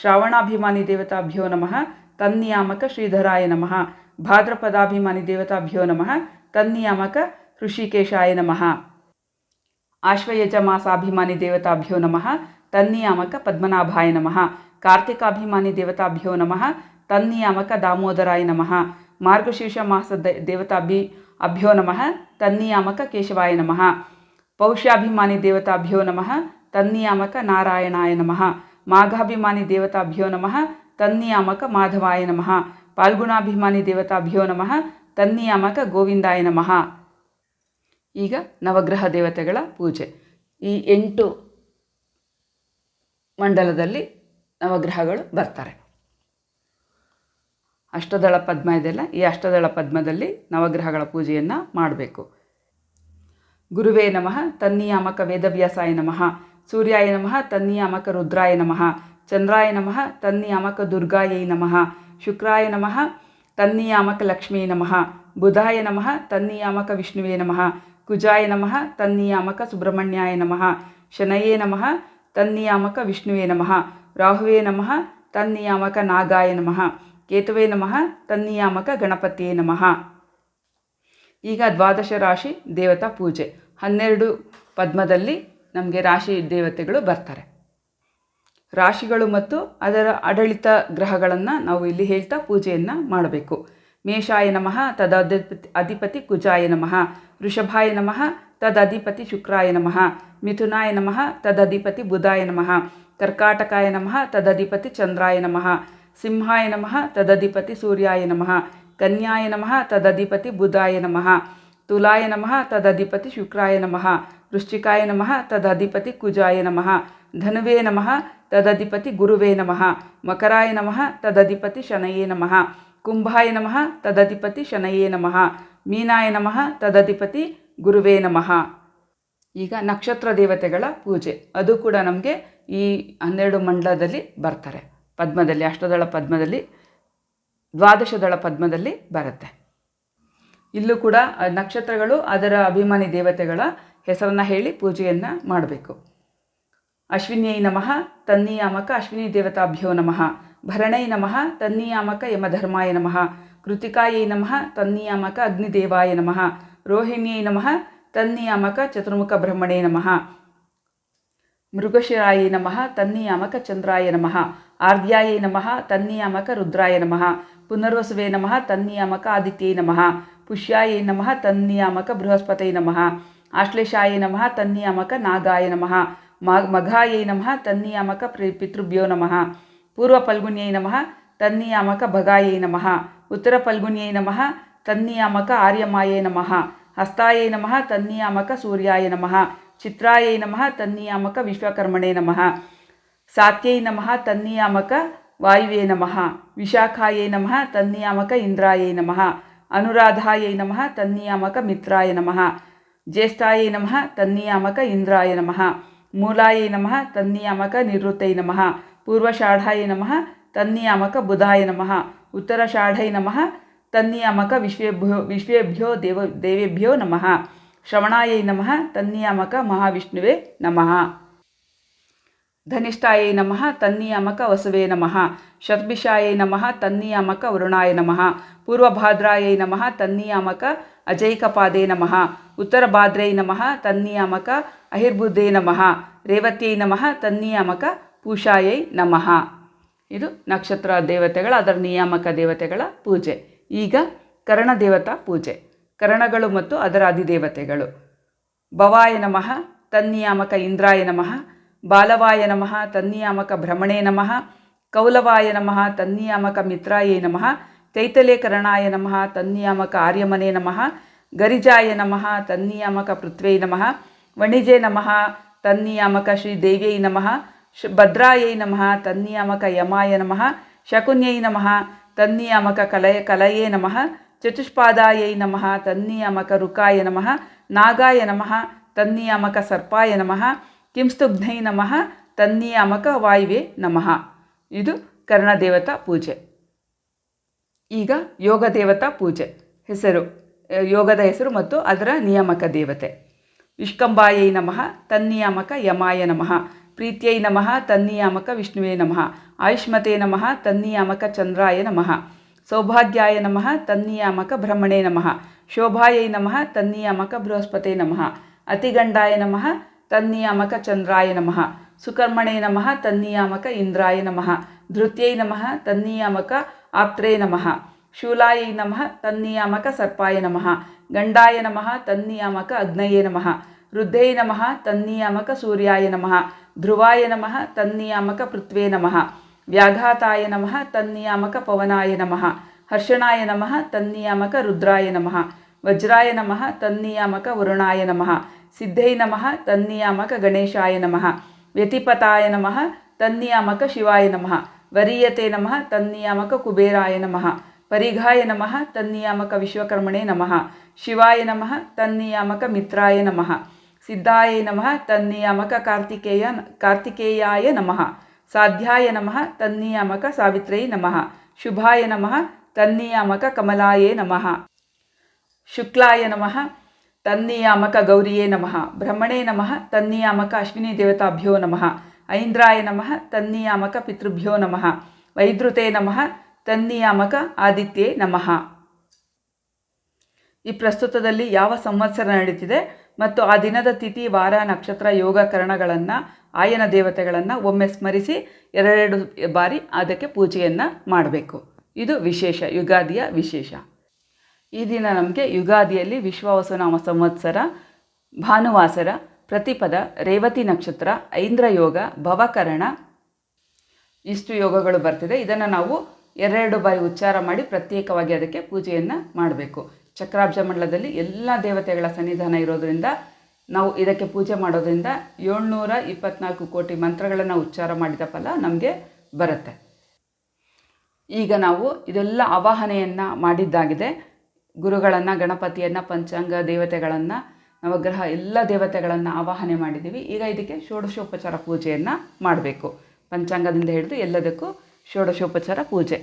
ಶ್ರಾವಣಾಭಿಮಾನಿ ದೇವತಾಭ್ಯೋ ನಮಃ ತನ್ನಿಯಾಮಕ ಶ್ರೀಧರಾಯ ನಮಃ ಭಾದ್ರಪದಾಭಿಮಾನಿ ದೇವತಾಭ್ಯೋ ನಮಃ ತನ್ನಿಯಾಮಕ ಹೃಷಿಕೇಶಾಯ ನಮಃ ಆಶ್ವಯಜ ಮಾಸಾಭಿಮಾನಿ ದೇವತಾಭ್ಯೋ ನಮಃ ತನ್ನಿಯಾಮಕ ಪದ್ಮನಾಭಾಯ ನಮಃ ಕಾರ್ತಿಕಾಭಿಮಾನಿ ದೇವತಾಭ್ಯೋ ನಮಃ ತನ್ನಿಯಾಮಕ ದಾಮೋದರಾಯ ನಮಃ ಮಾರ್ಗಶೀರ್ಷ ಮಾಸ ದೇವತಾಭಿ ಅಭ್ಯೋ ನಮಃ ತನ್ನಿಯಾಮಕ ಕೇಶವಾಯ ನಮಃ ಪೌಷ್ಯಾಭಿಮಾನಿ ದೇವತಾಭ್ಯೋ ನಮಃ ತನ್ನಿಯಾಮಕ ನಾರಾಯಣಾಯ ನಮಃ. ಮಾಘಾಭಿಮಾನಿ ದೇವತಾಭ್ಯೋ ನಮಃ. ತನ್ನಿಯಾಮಕ ಮಾಧವಾಯ ನಮಃ. ಪಾಲ್ಗುಣಾಭಿಮಾನಿ ದೇವತಾಭ್ಯೋ ನಮಃ. ತನ್ನಿಯಾಮಕ ಗೋವಿಂದಾಯ ನಮಃ. ಈಗ ನವಗ್ರಹ ದೇವತೆಗಳ ಪೂಜೆ. ಈ ಎಂಟು ಮಂಡಲದಲ್ಲಿ ನವಗ್ರಹಗಳು ಬರ್ತಾರೆ. ಅಷ್ಟದಳ ಪದ್ಮ ಇದೆಯಲ್ಲ, ಈ ಅಷ್ಟದಳ ಪದ್ಮದಲ್ಲಿ ನವಗ್ರಹಗಳ ಪೂಜೆಯನ್ನು ಮಾಡಬೇಕು. ಗುರುವೇ ನಮಃ. ತನ್ನಿಯಾಮಕ ವೇದವ್ಯಾಸಾಯ ನಮಃ. ಸೂರ್ಯಾಯ ನಮಃ, ತನ್ನಿಯಾಮಕ ರುದ್ರಾಯ ನಮಃ, ಚಂದ್ರಾಯ ನಮಃ, ತನ್ನಿಯಾಮಕ ದುರ್ಗಾಯೈ ನಮಃ, ಶುಕ್ರಾಯ ನಮಃ, ತನ್ನಿಯಾಮಕ ಲಕ್ಷ್ಮೀ ನಮಃ, ಬುಧಾಯ ನಮಃ, ತನ್ನಿಯಾಮಕ ವಿಷ್ಣುವೇ ನಮಃ, ಕುಜಾಯ ನಮಃ, ತನ್ನಿಯಾಮಕ ಸುಬ್ರಹ್ಮಣ್ಯಾಯ ನಮಃ, ಶನಯೇ ನಮಃ, ತನ್ನಿಯಾಮಕ ವಿಷ್ಣುವೇ ನಮಃ, ರಾಹುವೇ ನಮಃ, ತನ್ನಿಯಾಮಕ ನಾಗಾಯ ನಮಃ, ಕೇತುವೇ ನಮಃ, ತನ್ನಿಯಾಮಕ ಗಣಪತಿಯೇ ನಮಃ. ಈಗ ದ್ವಾದಶ ರಾಶಿ ದೇವತಾ ಪೂಜೆ. ಹನ್ನೆರಡು ಪದ್ಮದಲ್ಲಿ ನಮಗೆ ರಾಶಿ ದೇವತೆಗಳು ಬರ್ತಾರೆ. ರಾಶಿಗಳು ಮತ್ತು ಅದರ ಆಡಳಿತ ಗ್ರಹಗಳನ್ನು ನಾವು ಇಲ್ಲಿ ಹೇಳ್ತಾ ಪೂಜೆಯನ್ನು ಮಾಡಬೇಕು. ಮೇಷಾಯ ನಮಃ, ತದಧಿಪತಿ ಅಧಿಪತಿ ಕುಜಾಯ ನಮಃ, ವೃಷಭಾಯ ನಮಃ, ತದಧಿಪತಿ ಶುಕ್ರಾಯ ನಮಃ, ಮಿಥುನಾಯ ನಮಃ, ತದಧಿಪತಿ ಬುಧಾಯ ನಮಃ, ಕರ್ಕಾಟಕಾಯ ನಮಃ, ತದಧಿಪತಿ ಚಂದ್ರಾಯ ನಮಃ, ಸಿಂಹಾಯ ನಮಃ, ತದಧಿಪತಿ ಸೂರ್ಯಾಯ ನಮಃ, ಕನ್ಯಾಯ ನಮಃ, ತದಧಿಪತಿ ಬುಧಾಯ ನಮಃ, ತುಲಾಯ ನಮಃ, ತದಧಿಪತಿ ಶುಕ್ರಾಯ ನಮಃ ವೃಶ್ಚಿಕಾಯ ನಮಃ, ತದಧಿಪತಿ ಕುಜಾಯ ನಮಃ. ಧನುವೇ ನಮಃ, ತದಧಿಪತಿ ಗುರುವೇ ನಮಃ. ಮಕರಾಯ ನಮಃ, ತದಧಿಪತಿ ಶನಯೇ ನಮಃ. ಕುಂಭಾಯ ನಮಃ, ತದಧಿಪತಿ ಶನಯೇ ನಮಃ. ಮೀನಾಯ ನಮಃ, ತದಧಿಪತಿ ಗುರುವೇ ನಮಃ. ಈಗ ನಕ್ಷತ್ರ ದೇವತೆಗಳ ಪೂಜೆ. ಅದು ಕೂಡ ನಮಗೆ ಈ ಹನ್ನೆರಡು ಮಂಡಲದಲ್ಲಿ ಬರ್ತಾರೆ. ಪದ್ಮದಲ್ಲಿ, ಅಷ್ಟದಳ ಪದ್ಮದಲ್ಲಿ, ದ್ವಾದಶದಳ ಪದ್ಮದಲ್ಲಿ ಬರುತ್ತೆ. ಇಲ್ಲೂ ಕೂಡ ನಕ್ಷತ್ರಗಳು ಅದರ ಅಭಿಮಾನಿ ದೇವತೆಗಳ ಹೆಸರನ್ನು ಹೇಳಿ ಪೂಜೆಯನ್ನು ಮಾಡಬೇಕು. ಅಶ್ವಿನ್ಯೈ ನಮಃ ತನ್ನಿಯಾಮಕ ಅಶ್ವಿನಿ ದೇವತಾಭ್ಯೋ ನಮಃ. ಭರಣೈ ನಮಃ ತನ್ನಿಯಾಮಕ ಯಮಧರ್ಮಾಯ ನಮಃ. ಕೃತಿಕಾಯೈ ನಮಃ ತನ್ನಿಯಾಮಕ ಅಗ್ನಿದೇವಾಯ ನಮಃ. ರೋಹಿಣ್ಯೈ ನಮಃ ತನ್ನಿಯಾಮಕ ಚತುರ್ಮುಖ ಬ್ರಹ್ಮಣೇ ನಮಃ. ಮೃಗಶಿರಾಯೈ ನಮಃ ತನ್ನಿಯಾಮಕ ಚಂದ್ರಾಯ ನಮಃ. ಆರ್ದ್ಯಾಯೈ ನಮಃ ತನ್ನಿಯಾಮಕ ರುದ್ರಾಯ ನಮಃ. ಪುನರ್ವಸುವೆ ನಮಃ ತನ್ನಿಯಾಮಕ ಆದಿತ್ಯೈ ನಮಃ. ಪುಷ್ಯಾಯೈ ನಮಃ ತನ್ನಿಯಾಮಕ ಬೃಹಸ್ಪತೈ ನಮಃ. ಆಶ್ಲೇಷಾಯ ನಮಃ ತನ್ನಿಯಾಮಕ ನಾಗಾಯ ನಮಃ ಮ- ಮಘಾಯೈ ನಮಃ ತನ್ನಿಯಾಮಕ ಪ್ರಿ ಪಿತೃಭ್ಯೋ ನಮಃ ಪೂರ್ವ ಫಲ್ಗುಣ್ಯೈ ನಮಃ ತನ್ನಿಯಾಮಕ ಭಗಾಯೈ ನಮಃ ಉತ್ತರ ಫಲ್ಗುಣ್ಯೈ ನಮಃ ತನ್ನಿಯಾಮಕ ಆರ್ಯಮಾಯೈ ನಮಃ ಹಸ್ತಾಯೈ ನಮಃ ತನ್ನಿಯಾಮಕ ಸೂರ್ಯಾಯ ನಮಃ ಚಿತ್ರಾಯೈ ನಮಃ ತನ್ನಿಯಾಮಕ ವಿಶ್ವಕರ್ಮಣೇ ನಮಃ ಸಾತ್ಯೈ ನಮಃ ತನ್ನಿಯಾಮಕ ವಾಯುವೇ ನಮಃ ವಿಶಾಖಾಯೈ ನಮಃ ತನ್ನಿಯಾಮಕ ಇಂದ್ರಾಯೈ ನಮಃ ಅನುರಾಧಾಯೈ ನಮಃ ತನ್ನಿಯಾಮಕ ಮಿತ್ರಾಯ ನಮಃ ಜ್ಯೇಷ್ಠಾಯೈ ನಮಃ, ತನ್ನಿಯಾಮಕ ಇಂದ್ರಾಯ ನಮಃ. ಮೂಲಾಯೈ ನಮಃ, ತನ್ನಿಯಾಮಕ ನಿವೃತ್ತೈ ನಮಃ. ಪೂರ್ವಷಾಢಾಯ ನಮಃ, ತನ್ನಿಯಾಮಕ ಬುಧಾಯ ನಮಃ. ಉತ್ತರಷಾಢೈ ನಮಃ, ತನ್ನಿಯಾಮಕ ವಿಶ್ವೇಭ್ಯೋ ವಿಶ್ವೇಭ್ಯೋ ದೇವ, ದೇವೇಭ್ಯೋ ನಮಃ. ಶ್ರವಣಾಯೈ ನಮಃ, ತನ್ನಿಯಾಮಕ ಮಹಾವಿಷ್ಣುವೇ ನಮಃ. ಧನಿಷ್ಠಾಯೈ ನಮಃ ತನ್ನಿಯಾಮಕ ವಸುವೇ ನಮಃ. ಶರ್ಬಿಷಾಯೇ ನಮಃ ತನ್ನಿಯಾಮಕ ವರುಣಾಯ ನಮಃ. ಪೂರ್ವಭಾದ್ರಾಯೈ ನಮಃ ತನ್ನಿಯಾಮಕ ಅಜೈಕಪಾದೇ ನಮಃ. ಉತ್ತರಭಾದ್ರೈ ನಮಃ ತನ್ನಿಯಾಮಕ ಅಹಿರ್ಬುದ್ಧೇ ನಮಃ. ರೇವತ್ಯೈ ನಮಃ ತನ್ನಿಯಾಮಕ ಪೂಷಾಯೈ ನಮಃ. ಇದು ನಕ್ಷತ್ರ ದೇವತೆಗಳ, ಅದರ ನಿಯಾಮಕ ದೇವತೆಗಳ ಪೂಜೆ. ಈಗ ಕರ್ಣದೇವತಾ ಪೂಜೆ. ಕರ್ಣಗಳು ಮತ್ತು ಅದರ ಅಧಿದೇವತೆಗಳು ಭವಾಯ ನಮಃ ತನ್ನಿಯಾಮಕ ಇಂದ್ರಾಯ ನಮಃ. ಬಾಲವಾಯ ನಮಃ ತನ್ನಿಯಾಮಕ ಭ್ರಮಣೇ ನಮಃ ಕೌಲವಾಯ ನಮಃ ತನ್ನಿಯಾಮಕ ಮಿತ್ರಾಯೇ ನಮಃ ತೈತಲೇಕರಣಾಯ ನಮಃ ತನ್ನಿಯಾಮಕ ಆರ್ಯಮನೇ ನಮಃ ಗರಿಜಾಯ ನಮಃ ತನ್ನಿಯಾಮಕ ಪೃಥ್ವೈ ನಮಃ ವಣಿಜೆ ನಮಃ ತನ್ನಿಯಾಮಕ ಶ್ರೀದೇವ್ಯೈ ನಮಃ ಶ್ ಭದ್ರಾಯೈ ನಮಃ ತನ್ನಿಯಾಮಕ ಯಮಾಯ ನಮಃ ಶಕುನ್ಯೈ ನಮಃ ತನ್ನಿಯಾಮಕ ಕಲಯ ಕಲಯೇ ನಮಃ ಚತುಷ್ಪಾದಾಯೈ ನಮಃ ತನ್ನಿಯಾಮಕ ರುಕಾಯ ನಮಃ ನಾಗಾಯ ನಮಃ ತನ್ನಿಯಾಮಕ ಸರ್ಪಾಯ ನಮಃ ಕಿಂಸ್ತುಗ್ಧೈ ನಮಃ ತನ್ನಿಯಾಮಕ ವಾಯುವೆ ನಮಃ. ಇದು ಕರ್ಣದೇವತಾ ಪೂಜೆ. ಈಗ ಯೋಗ ದೇವತಾ ಪೂಜೆ. ಹೆಸರು ಯೋಗದ ಹೆಸರು ಮತ್ತು ಅದರ ನಿಯಾಮಕ ದೇವತೆ. ವಿಷ್ಕಂಬಾಯೈ ನಮಃ ತನ್ನಿಯಾಮಕ ಯಮಾಯ ನಮಃ. ಪ್ರೀತ್ಯೈ ನಮಃ ತನ್ನಿಯಾಮಕ ವಿಷ್ಣುವೇ ನಮಃ. ಆಯುಷ್ಮತೆ ನಮಃ ತನ್ನಿಯಾಮಕ ಚಂದ್ರಾಯ ನಮಃ. ಸೌಭಾಗ್ಯಾಯ ನಮಃ ತನ್ನಿಯಾಮಕ ಬ್ರಹ್ಮಣೇ ನಮಃ. ಶೋಭಾಯೈ ನಮಃ ತನ್ನಿಯಾಮಕ ಬೃಹಸ್ಪತೆ ನಮಃ. ಅತಿಗಂಡಾಯ ನಮಃ ತನ್ನಿಯಾಮಕ ಚಂದ್ರಾಯ ನಮಃ. ಸುಕರ್ಮಣೇ ನಮಃ, ತನ್ನಿಯಾಮಕ ಇಂದ್ರಾಯ ನಮಃ. ಧೃತ್ಯೈ ನಮಃ, ತನ್ನಿಯಾಮಕ ಆಪ್ತ್ರೇ ನಮಃ. ಶೂಲಾಯೈ ನಮಃ, ತನ್ನಿಯಾಮಕ ಸರ್ಪಾಯ ನಮಃ. ಗಂಡಾಯ ನಮಃ, ತನ್ನಿಯಾಮಕ ಅಗ್ನಯೇ ನಮಃ. ರುದ್ಧೈ ನಮಃ, ತನ್ನಿಯಾಮಕ ಸೂರ್ಯಾಯ ನಮಃ. ಧ್ರುವಾಯ ನಮಃ, ತನ್ನಿಯಾಮಕ ಪೃಥ್ವೇ ನಮಃ. ವ್ಯಾಘಾತಾಯ ನಮಃ, ತನ್ನಿಯಾಮಕ ಪವನಾಯ ನಮಃ. ಹರ್ಷಣಾಯ ನಮಃ, ತನ್ನಿಯಾಮಕ ರುದ್ರಾಯ ನಮಃ. ವಜ್ರಾಯ ನಮಃ, ತನ್ನಿಯಾಮಕ ವರುಣಾಯ ನಮಃ. ಸಿದ್ಧೈ ನಮಃ ತನ್ನಿಯಾಮಕ ಗಣೇಶಾಯ ನಮಃ. ವ್ಯತಿಪತಾಯ ನಮಃ ತನ್ನಿಯಾಮಕ ಶಿವಾಯ ನಮಃ. ವರೀಯತೆ ನಮಃ ತನ್ನಿಯಾಮಕ ಕುಬೇರಾಯ ನಮಃ. ಪರಿಘಾಯ ನಮಃ ತನ್ನಿಯಾಮಕ ವಿಶ್ವಕರ್ಮಣೆ ನಮಃ. ಶಿವಾಯ ನಮಃ ತನ್ನಿಯಾಮಕ ಮಿತ್ರಾಯ ನಮಃ. ಸಿದ್ಧಾಯ ನಮಃ ತನ್ನಿಯಾಮಕ ಕಾರ್ತಿಕೇಯ, ಕಾರ್ತಿಕೇಯಾಯ ನಮಃ. ಸಾಧ್ಯಾಯ ನಮಃ ತನ್ನಿಯಾಮಕ ಸಾವಿತ್ರೈ ನಮಃ. ಶುಭಾಯ ನಮಃ ತನ್ನಿಯಾಮಕ ಕಮಲಾಯೇ ನಮಃ. ಶುಕ್ಲಾಯ ನಮಃ ತನ್ನಿಯಾಮಕ ಗೌರಿಯೇ ನಮಃ. ಬ್ರಹ್ಮಣೇ ನಮಃ. ತನ್ನಿಯಾಮಕ ಅಶ್ವಿನಿ ದೇವತಾಭ್ಯೋ ನಮಃ. ಐಂದ್ರಾಯ ನಮಃ. ತನ್ನಿಯಾಮಕ ಪಿತೃಭ್ಯೋ ನಮಃ. ವೈದ್ರುತೆ ನಮಃ. ತನ್ನಿಯಾಮಕ ಆದಿತ್ಯೇ ನಮಃ. ಈ ಪ್ರಸ್ತುತದಲ್ಲಿ ಯಾವ ಸಂವತ್ಸರ ನಡೀತಿದೆ ಮತ್ತು ಆ ದಿನದ ತಿಥಿ, ವಾರ, ನಕ್ಷತ್ರ, ಯೋಗ ಕರಣಗಳನ್ನು, ಆಯನ ದೇವತೆಗಳನ್ನು ಒಮ್ಮೆ ಸ್ಮರಿಸಿ ಎರಡೆರಡು ಬಾರಿ ಅದಕ್ಕೆ ಪೂಜೆಯನ್ನು ಮಾಡಬೇಕು. ಇದು ವಿಶೇಷ, ಯುಗಾದಿಯ ವಿಶೇಷ. ಈ ದಿನ ನಮಗೆ ಯುಗಾದಿಯಲ್ಲಿ ವಿಶ್ವವಸುನಾಮ ಸಂವತ್ಸರ, ಭಾನುವಾಸರ, ಪ್ರತಿಪದ, ರೇವತಿ ನಕ್ಷತ್ರ, ಐಂದ್ರ ಯೋಗ, ಭವಕರಣ ಇಷ್ಟು ಯೋಗಗಳು ಬರ್ತಿದೆ. ಇದನ್ನು ನಾವು ಎರಡು ಬಾರಿ ಉಚ್ಚಾರ ಮಾಡಿ ಪ್ರತ್ಯೇಕವಾಗಿ ಅದಕ್ಕೆ ಪೂಜೆಯನ್ನು ಮಾಡಬೇಕು. ಚಕ್ರಾಬ್ಜ ಮಂಡಲದಲ್ಲಿ ಎಲ್ಲ ದೇವತೆಗಳ ಸನ್ನಿಧಾನ ಇರೋದರಿಂದ ನಾವು ಇದಕ್ಕೆ ಪೂಜೆ ಮಾಡೋದ್ರಿಂದ ಏಳ್ನೂರ ಇಪ್ಪತ್ನಾಲ್ಕು ಕೋಟಿ ಮಂತ್ರಗಳನ್ನು ಉಚ್ಚಾರ ಮಾಡಿದ ಫಲ ನಮಗೆ ಬರುತ್ತೆ. ಈಗ ನಾವು ಇದೆಲ್ಲ ಆವಾಹನೆಯನ್ನು ಮಾಡಿದ್ದಾಗಿದೆ. ಗುರುಗಳನ್ನು, ಗಣಪತಿಯನ್ನು, ಪಂಚಾಂಗ ದೇವತೆಗಳನ್ನು, ನವಗ್ರಹ ಎಲ್ಲ ದೇವತೆಗಳನ್ನು ಆವಾಹನೆ ಮಾಡಿದ್ದೀವಿ. ಈಗ ಇದಕ್ಕೆ ಷೋಡಶೋಪಚಾರ ಪೂಜೆಯನ್ನು ಮಾಡಬೇಕು. ಪಂಚಾಂಗದಿಂದ ಹಿಡಿದು ಎಲ್ಲದಕ್ಕೂ ಷೋಡಶೋಪಚಾರ ಪೂಜೆ.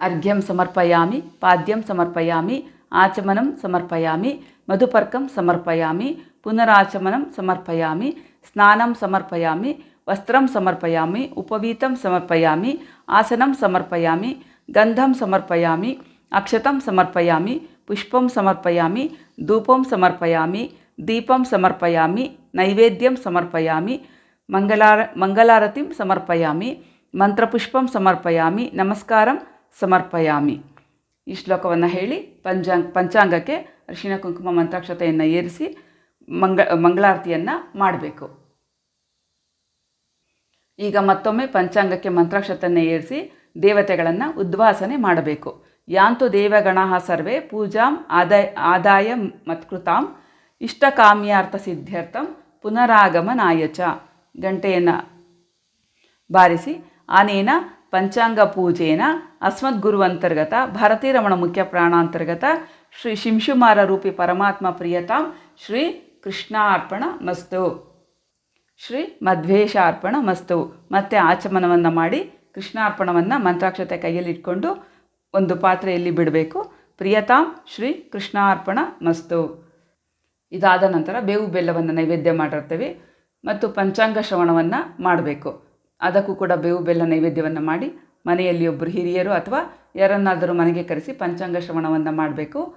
ಅರ್ಘ್ಯಂ ಸಮರ್ಪಯಾಮಿ, ಪಾದ್ಯಂ ಸಮರ್ಪಯಾಮಿ, ಆಚಮನಂ ಸಮರ್ಪಯಾಮಿ, ಮಧುಪರ್ಕಂ ಸಮರ್ಪಯಾಮಿ, ಪುನರಾಚಮನಂ ಸಮರ್ಪಯಾಮಿ, ಸ್ನಾನಂ ಸಮರ್ಪಯಾಮಿ, ವಸ್ತ್ರಂ ಸಮರ್ಪಯಾಮಿ, ಉಪವೀತಂ ಸಮರ್ಪಯಾಮಿ, ಆಸನಂ ಸಮರ್ಪಯಾಮಿ, ಗಂಧಂ ಸಮರ್ಪಯಾಮಿ ಅಕ್ಷತಂ ಸಮರ್ಪಯಾಮಿ ಪುಷ್ಪಂ ಸಮರ್ಪಯಾಮಿ ಧೂಪಂ ಸಮರ್ಪಯಾಮಿ ದೀಪಂ ಸಮರ್ಪಯಾಮಿ ನೈವೇದ್ಯಂ ಸಮರ್ಪಯಾಮಿ ಮಂಗಲಾರ ಮಂಗಲಾರತಿಂ ಸಮರ್ಪಯಾಮಿ ಮಂತ್ರಪುಷ್ಪಂ ಸಮರ್ಪಯಾಮಿ ನಮಸ್ಕಾರಂ ಸಮರ್ಪಯಾಮಿ ಈ ಶ್ಲೋಕವನ್ನು ಹೇಳಿ ಪಂಚಾಂಗ ಪಂಚಾಂಗಕ್ಕೆ ಅರಿಶಿಣ ಕುಂಕುಮ ಮಂತ್ರಾಕ್ಷತೆಯನ್ನು ಏರಿಸಿ ಮಂಗ, ಮಂಗಳಾರತಿಯನ್ನು ಮಾಡಬೇಕು. ಈಗ ಮತ್ತೊಮ್ಮೆ ಪಂಚಾಂಗಕ್ಕೆ ಮಂತ್ರಾಕ್ಷತೆಯನ್ನು ಏರಿಸಿ ದೇವತೆಗಳನ್ನು ಉದ್ವಾಸನೆ ಮಾಡಬೇಕು. ಯಾಂತು ದೇವಗಣಃ ಸರ್ವೇ ಪೂಜಾಂ ಆದಾಯ ಆದಾಯ ಮತ್ಕೃತಾಂ ಇಷ್ಟಕಾಮ್ಯಾರ್ಥ ಸಿದ್ಧ್ಯರ್ಥಂ ಪುನರಾಗಮನಾಯ ಚ ಗಂಟೆಯನ್ನು ಬಾರಿಸಿ, ಆನೇನ ಪಂಚಾಂಗ ಪೂಜೇನ ಅಸ್ಮದ್ಗುರುವಂತರ್ಗತ ಭಾರತೀರಮಣ ಮುಖ್ಯ ಪ್ರಾಣಾಂತರ್ಗತ ಶ್ರೀ ಶಿಂಶುಮಾರ ರೂಪಿ ಪರಮಾತ್ಮ ಪ್ರಿಯತಾಂ ಶ್ರೀ ಕೃಷ್ಣಾರ್ಪಣ ಮಸ್ತು. ಶ್ರೀ ಮಧ್ವೇಶಾರ್ಪಣ ಮಸ್ತು. ಮತ್ತೆ ಆಚಮನವನ್ನು ಮಾಡಿ ಕೃಷ್ಣಾರ್ಪಣವನ್ನು ಮಂತ್ರಾಕ್ಷತೆ ಕೈಯಲ್ಲಿಟ್ಕೊಂಡು ಒಂದು ಪಾತ್ರೆಯಲ್ಲಿ ಬಿಡಬೇಕು. ಪ್ರಿಯತಾಂ, ಶ್ರೀ ಕೃಷ್ಣಾರ್ಪಣ, ಮಸ್ತು. ಇದಾದ ನಂತರ ಬೇವು ಬೆಲ್ಲವನ್ನು ನೈವೇದ್ಯ ಮಾಡಿರ್ತೇವೆ. ಮತ್ತು ಪಂಚಾಂಗ ಶ್ರವಣವನ್ನು ಮಾಡಬೇಕು. ಅದಕ್ಕೂ ಕೂಡ ಬೇವು ಬೆಲ್ಲ ನೈವೇದ್ಯವನ್ನು ಮಾಡಿ ಮನೆಯಲ್ಲಿ ಒಬ್ಬರು ಹಿರಿಯರು ಅಥವಾ ಯಾರನ್ನಾದರೂ ಮನೆಗೆ ಕರೆಸಿ ಪಂಚಾಂಗ ಶ್ರವಣವನ್ನು ಮಾಡಬೇಕು.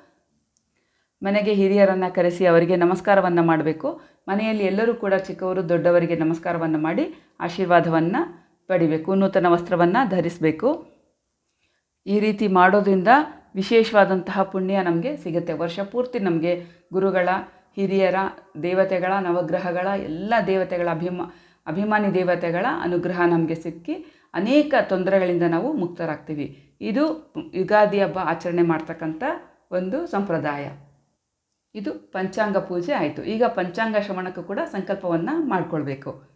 ಮನೆಗೆ ಹಿರಿಯರನ್ನು ಕರೆಸಿ ಅವರಿಗೆ ನಮಸ್ಕಾರವನ್ನು ಮಾಡಬೇಕು. ಮನೆಯಲ್ಲಿ ಎಲ್ಲರೂ ಕೂಡ ಚಿಕ್ಕವರು ದೊಡ್ಡವರಿಗೆ ನಮಸ್ಕಾರವನ್ನು ಮಾಡಿ ಆಶೀರ್ವಾದವನ್ನು ಪಡಿಬೇಕು. ನೂತನ ವಸ್ತ್ರವನ್ನು ಧರಿಸಬೇಕು. ಈ ರೀತಿ ಮಾಡೋದ್ರಿಂದ ವಿಶೇಷವಾದಂತಹ ಪುಣ್ಯ ನಮಗೆ ಸಿಗುತ್ತೆ. ವರ್ಷ ಪೂರ್ತಿ ನಮಗೆ ಗುರುಗಳ, ಹಿರಿಯರ, ದೇವತೆಗಳ, ನವಗ್ರಹಗಳ, ಎಲ್ಲ ದೇವತೆಗಳ ಅಭಿಮ, ಅಭಿಮಾನಿ ದೇವತೆಗಳ ಅನುಗ್ರಹ ನಮಗೆ ಸಿಕ್ಕಿ ಅನೇಕ ತೊಂದರೆಗಳಿಂದ ನಾವು ಮುಕ್ತರಾಗ್ತೀವಿ. ಇದು ಯುಗಾದಿ ಹಬ್ಬ ಆಚರಣೆ ಮಾಡ್ತಕ್ಕಂಥ ಒಂದು ಸಂಪ್ರದಾಯ. ಇದು ಪಂಚಾಂಗ ಪೂಜೆ ಆಯಿತು. ಈಗ ಪಂಚಾಂಗ ಶ್ರವಣಕ್ಕೂ ಕೂಡ ಸಂಕಲ್ಪವನ್ನು ಮಾಡಿಕೊಳ್ಬೇಕು.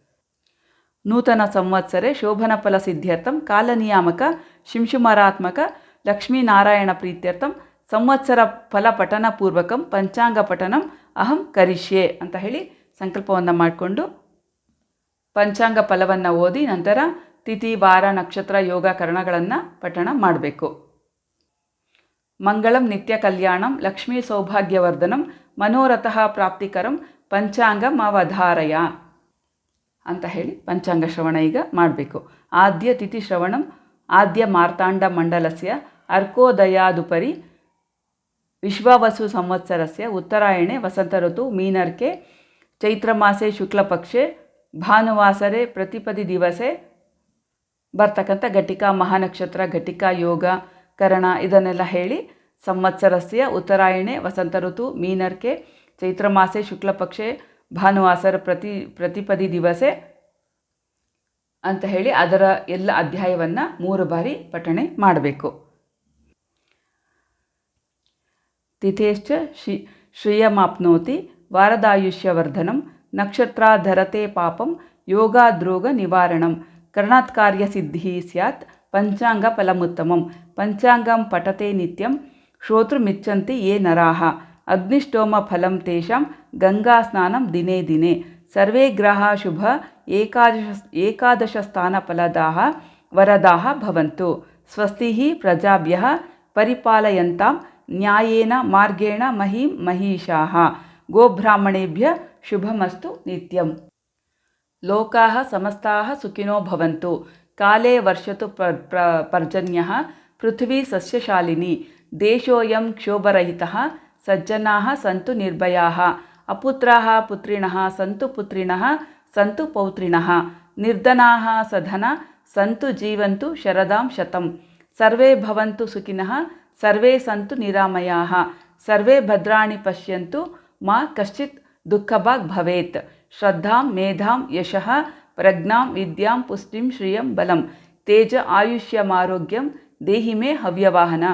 ನೂತನ ಸಂವತ್ಸರೆ ಶೋಭನ ಫಲ ಸಿದ್ಧ್ಯರ್ಥಂ ಕಾಲನಿಯಾಮಕ ಶಿಂಶುಮರಾತ್ಮಕ ಲಕ್ಷ್ಮೀನಾರಾಯಣ ಪ್ರೀತ್ಯರ್ಥಂ, ಸಂವತ್ಸರ ಫಲ ಪಠನ ಪೂರ್ವಕಂ, ಪಂಚಾಂಗ ಪಠನಂ, ಅಹಂ ಕರಿಷ್ಯೆ ಅಂತ ಹೇಳಿ ಸಂಕಲ್ಪವನ್ನು ಮಾಡಿಕೊಂಡು ಪಂಚಾಂಗ ಫಲವನ್ನು ಓದಿ ನಂತರ ತಿಥಿ, ವಾರ, ನಕ್ಷತ್ರ ಯೋಗ ಕರಣಗಳನ್ನು ಪಠಣ ಮಾಡಬೇಕು. ಮಂಗಳಂ ನಿತ್ಯ ಕಲ್ಯಾಣಂ, ಲಕ್ಷ್ಮೀ ಸೌಭಾಗ್ಯವರ್ಧನಂ, ಮನೋರಥ ಪ್ರಾಪ್ತಿಕರಂ, ಪಂಚಾಂಗಂ ಅವಧಾರಯ. ಅಂತ ಹೇಳಿ ಪಂಚಾಂಗ ಶ್ರವಣ ಈಗ ಮಾಡಬೇಕು. ಆದ್ಯ ತಿಥಿ ಶ್ರವಣಂ, ಆದ್ಯ ಮಾರ್ತಾಂಡ ಮಂಡಲಸ್ಯ ಅರ್ಕೋದಯಾದುಪರಿ ವಿಶ್ವಾವಸು ಸಂವತ್ಸರಸ್ಯ, ಉತ್ತರಾಯಣೆ, ವಸಂತ ಋತು, ಮೀನರ್ಕೆ ಚೈತ್ರಮಾಸೆ ಶುಕ್ಲಪಕ್ಷೆ ಭಾನುವಾಸರೆ, ಪ್ರತಿಪದಿ ದಿವಸೆ, ಬರ್ತಕ್ಕಂಥ ಘಟಿಕಾ, ಮಹಾನಕ್ಷತ್ರ, ಘಟಿಕಾ, ಯೋಗ, ಕರಣ ಇದನ್ನೆಲ್ಲ ಹೇಳಿ ಸಂವತ್ಸರಸ್ಯ, ಉತ್ತರಾಯಣೆ, ವಸಂತ ಋತು, ಮೀನರ್ಕೆ ಚೈತ್ರಮಾಸೆ ಶುಕ್ಲಪಕ್ಷೆ ಭಾನುವಾಸರ ಪ್ರತಿ, ಪ್ರತಿಪದಿ ದಿವಸೆ ಅಂತ ಹೇಳಿ ಅದರ ಎಲ್ಲ ಅಧ್ಯಾಯವನ್ನು ಮೂರು ಬಾರಿ ಪಠಣೆ ಮಾಡಬೇಕು. ತಿಥೇಶ್ಚ ಶಿ, ಶ್ರಿಯಮಾಪ್ನೋತಿ ವಾರದಾಯುಷ್ಯವರ್ಧನಂ ನಕ್ಷತ್ರಾಧರತೆ ಪಾಪಂ ಯೋಗಾದ್ರೋಗ ನಿವಾರಣಂ ಕರ್ಣಾತ್ಕಾರ್ಯ ಸಿದ್ಧಿ ಸ್ಯಾತ್ ಪಂಚಾಂಗ ಫಲಮುತ್ತಮಂ ಪಂಚಾಂಗಂ ಪಠತೆ ನಿತ್ಯಂ ಶ್ರೋತೃಮಿಚ್ಚಂತಿ ಯೇ ನರಾಹ ಅಗ್ನಿಷ್ಟೋಮ ಫಲಂ ತೇಷಾಂ ಗಂಗಾ ಸ್ನಾನಂ ದಿನೇ ದಿನೇ. ಸರ್ವೇ ಗ್ರಹ ಶುಭ ಏಕಾದಶ ಏಕಾದಶ ಸ್ಥಾನ ಫಲದಾಹ ವರದಾಹ ಭವಂತು. ಸ್ವಸ್ತಿ ಪ್ರಜಾಭ್ಯ ಪರಿಪಾಲಯಂತಾಂ ನ್ಯಾಯೇನ ಮಾರ್ಗೇಣ ಮಹಿಂ ಮಹಿಷಾಹ ಗೋಬ್ರಾಹ್ಮಣೇಭ್ಯ ಶುಭಮಸ್ತು ನಿತ್ಯಂ. ಲೋಕಾಹ ಸಮಸ್ತಾಹ ಸುಖಿನೋ ಭವಂತು. ಕಾಲೇ ವರ್ಷತು ಪ್ರ ಪರ್ಜನ್ಯಃ ಪೃಥ್ವೀ ಸಸ್ಯಶಾಲಿನಿ. ದೇಶೋಯಂ ಕ್ಷೋಭರಹಿತಃ ಸಜ್ಜನಾಃ ಸಂತು ನಿರ್ಭಯಾ ಅಪುತ್ರ ಪುತ್ರಿಣ ಸಂತು ಪುತ್ರಿಣ ಸಂತು ಪೌತ್ರಿಣ. ನಿರ್ಧನಾ ಸಧನ ಸಂತು ಜೀವಂತು ಶರದಾಂ ಶತಂ. ಸರ್ವೇ ಭವಂತು ಸುಖಿನಃ ಸರ್ವೇ ಸಂತು ನಿರಾಮಯಾ ಸರ್ವೇ ಭದ್ರಾಣಿ ಪಶ್ಯಂತು ಮಾ ಕಶ್ಚಿತ್ ದುಃಖಭಾಗ್ ಭವೇತ್. ಶ್ರದ್ಧಾಂ ಮೇಧಾಂ ಯಶಃ ಪ್ರಜ್ಞಾಂ ವಿದ್ಯಾಂ ಪುಷ್ಟಿಂ ಶ್ರಿಯಂ ಬಲಂ. ತೇಜ ಆಯುಷ್ಯಮಾರೋಗ್ಯಂ ದೇಹಿ ಮೇ ಹವ್ಯವಾಹನ.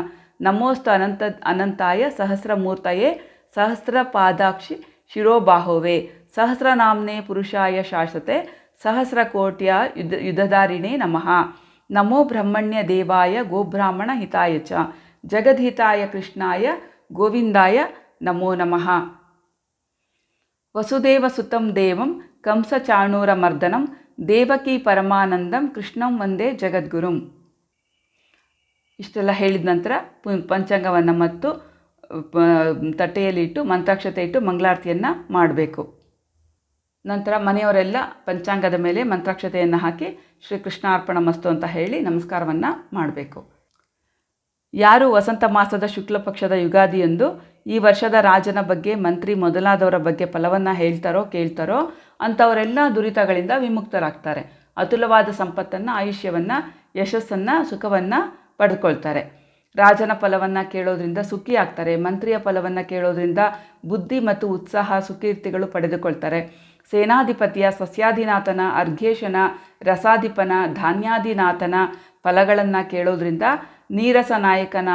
ನಮೋಸ್ತು ಅನಂತ, ಅನಂತಾಯ ಸಹಸ್ರಮೂರ್ತಯೇ ಸಹಸ್ರಪಾದಾಕ್ಷಿ ಶಿರೋಬಾಹೋವೆ. ಸಹಸ್ರನಾಮ್ನೆ ಪುರುಷಾಯ ಶಾಶ್ವತೆ, ಸಹಸ್ರಕೋಟ್ಯ ಯುಧ ಯುಧಧಾರಿಣೇ ನಮಃ. ನಮೋ ಬ್ರಹ್ಮಣ್ಯ ದೇವಾಯ ಗೋಬ್ರಾಹ್ಮಣ ಹಿತಾಯ ಚ. ಜಗದ್ಹಿತಾಯ ಕೃಷ್ಣಾಯ ಗೋವಿಂದಾಯ ನಮೋ ನಮಃ. ವಸುದೇವ ಸುತಂ ದೇವಂ ಕಂಸಚಾಣೂರ ಮರ್ದನಂ, ದೇವಕಿ ಪರಮಾನಂದಂ ಕೃಷ್ಣಂ ವಂದೇ ಜಗದ್ಗುರುಂ. ಇಷ್ಟೆಲ್ಲ ಹೇಳಿದ ನಂತರ ಪಂಚಾಂಗವನ್ನು ಮತ್ತು ತಟ್ಟೆಯಲ್ಲಿ ಇಟ್ಟು, ಮಂತ್ರಾಕ್ಷತೆ ಇಟ್ಟು ಮಂಗಳಾರತಿಯನ್ನು ಮಾಡಬೇಕು. ನಂತರ ಮನೆಯವರೆಲ್ಲ ಪಂಚಾಂಗದ ಮೇಲೆ ಮಂತ್ರಾಕ್ಷತೆಯನ್ನು ಹಾಕಿ ಶ್ರೀ ಕೃಷ್ಣಾರ್ಪಣ ಮಸ್ತು ಅಂತ ಹೇಳಿ ನಮಸ್ಕಾರವನ್ನು ಮಾಡಬೇಕು. ಯಾರು ವಸಂತ ಮಾಸದ ಶುಕ್ಲ ಪಕ್ಷದ ಯುಗಾದಿಯಂದು ಈ ವರ್ಷದ ರಾಜನ ಬಗ್ಗೆ, ಮಂತ್ರಿ ಮೊದಲಾದವರ ಬಗ್ಗೆ ಫಲವನ್ನು ಹೇಳ್ತಾರೋ ಕೇಳ್ತಾರೋ ಅಂಥವರೆಲ್ಲ ದುರಿತಗಳಿಂದ ವಿಮುಕ್ತರಾಗ್ತಾರೆ. ಅತುಲವಾದ ಸಂಪತ್ತನ್ನು, ಆಯುಷ್ಯವನ್ನು, ಯಶಸ್ಸನ್ನು, ಸುಖವನ್ನು ಪಡ್ಕೊಳ್ತಾರೆ. ರಾಜನ ಫಲವನ್ನು ಕೇಳೋದ್ರಿಂದ ಸುಖಿ ಆಗ್ತಾರೆ, ಮಂತ್ರಿಯ ಫಲವನ್ನು ಕೇಳೋದ್ರಿಂದ ಬುದ್ಧಿ ಮತ್ತು ಉತ್ಸಾಹ ಸುಕೀರ್ತಿಗಳು ಪಡೆದುಕೊಳ್ತಾರೆ. ಸೇನಾಧಿಪತಿಯ ಸಸ್ಯಾಧಿನಾಥನ ಅರ್ಘೇಶನ, ರಸಾಧಿಪನ ಧಾನ್ಯಾಧಿನಾಥನ ಫಲಗಳನ್ನು ಕೇಳೋದ್ರಿಂದ, ನೀರಸ ನಾಯಕನ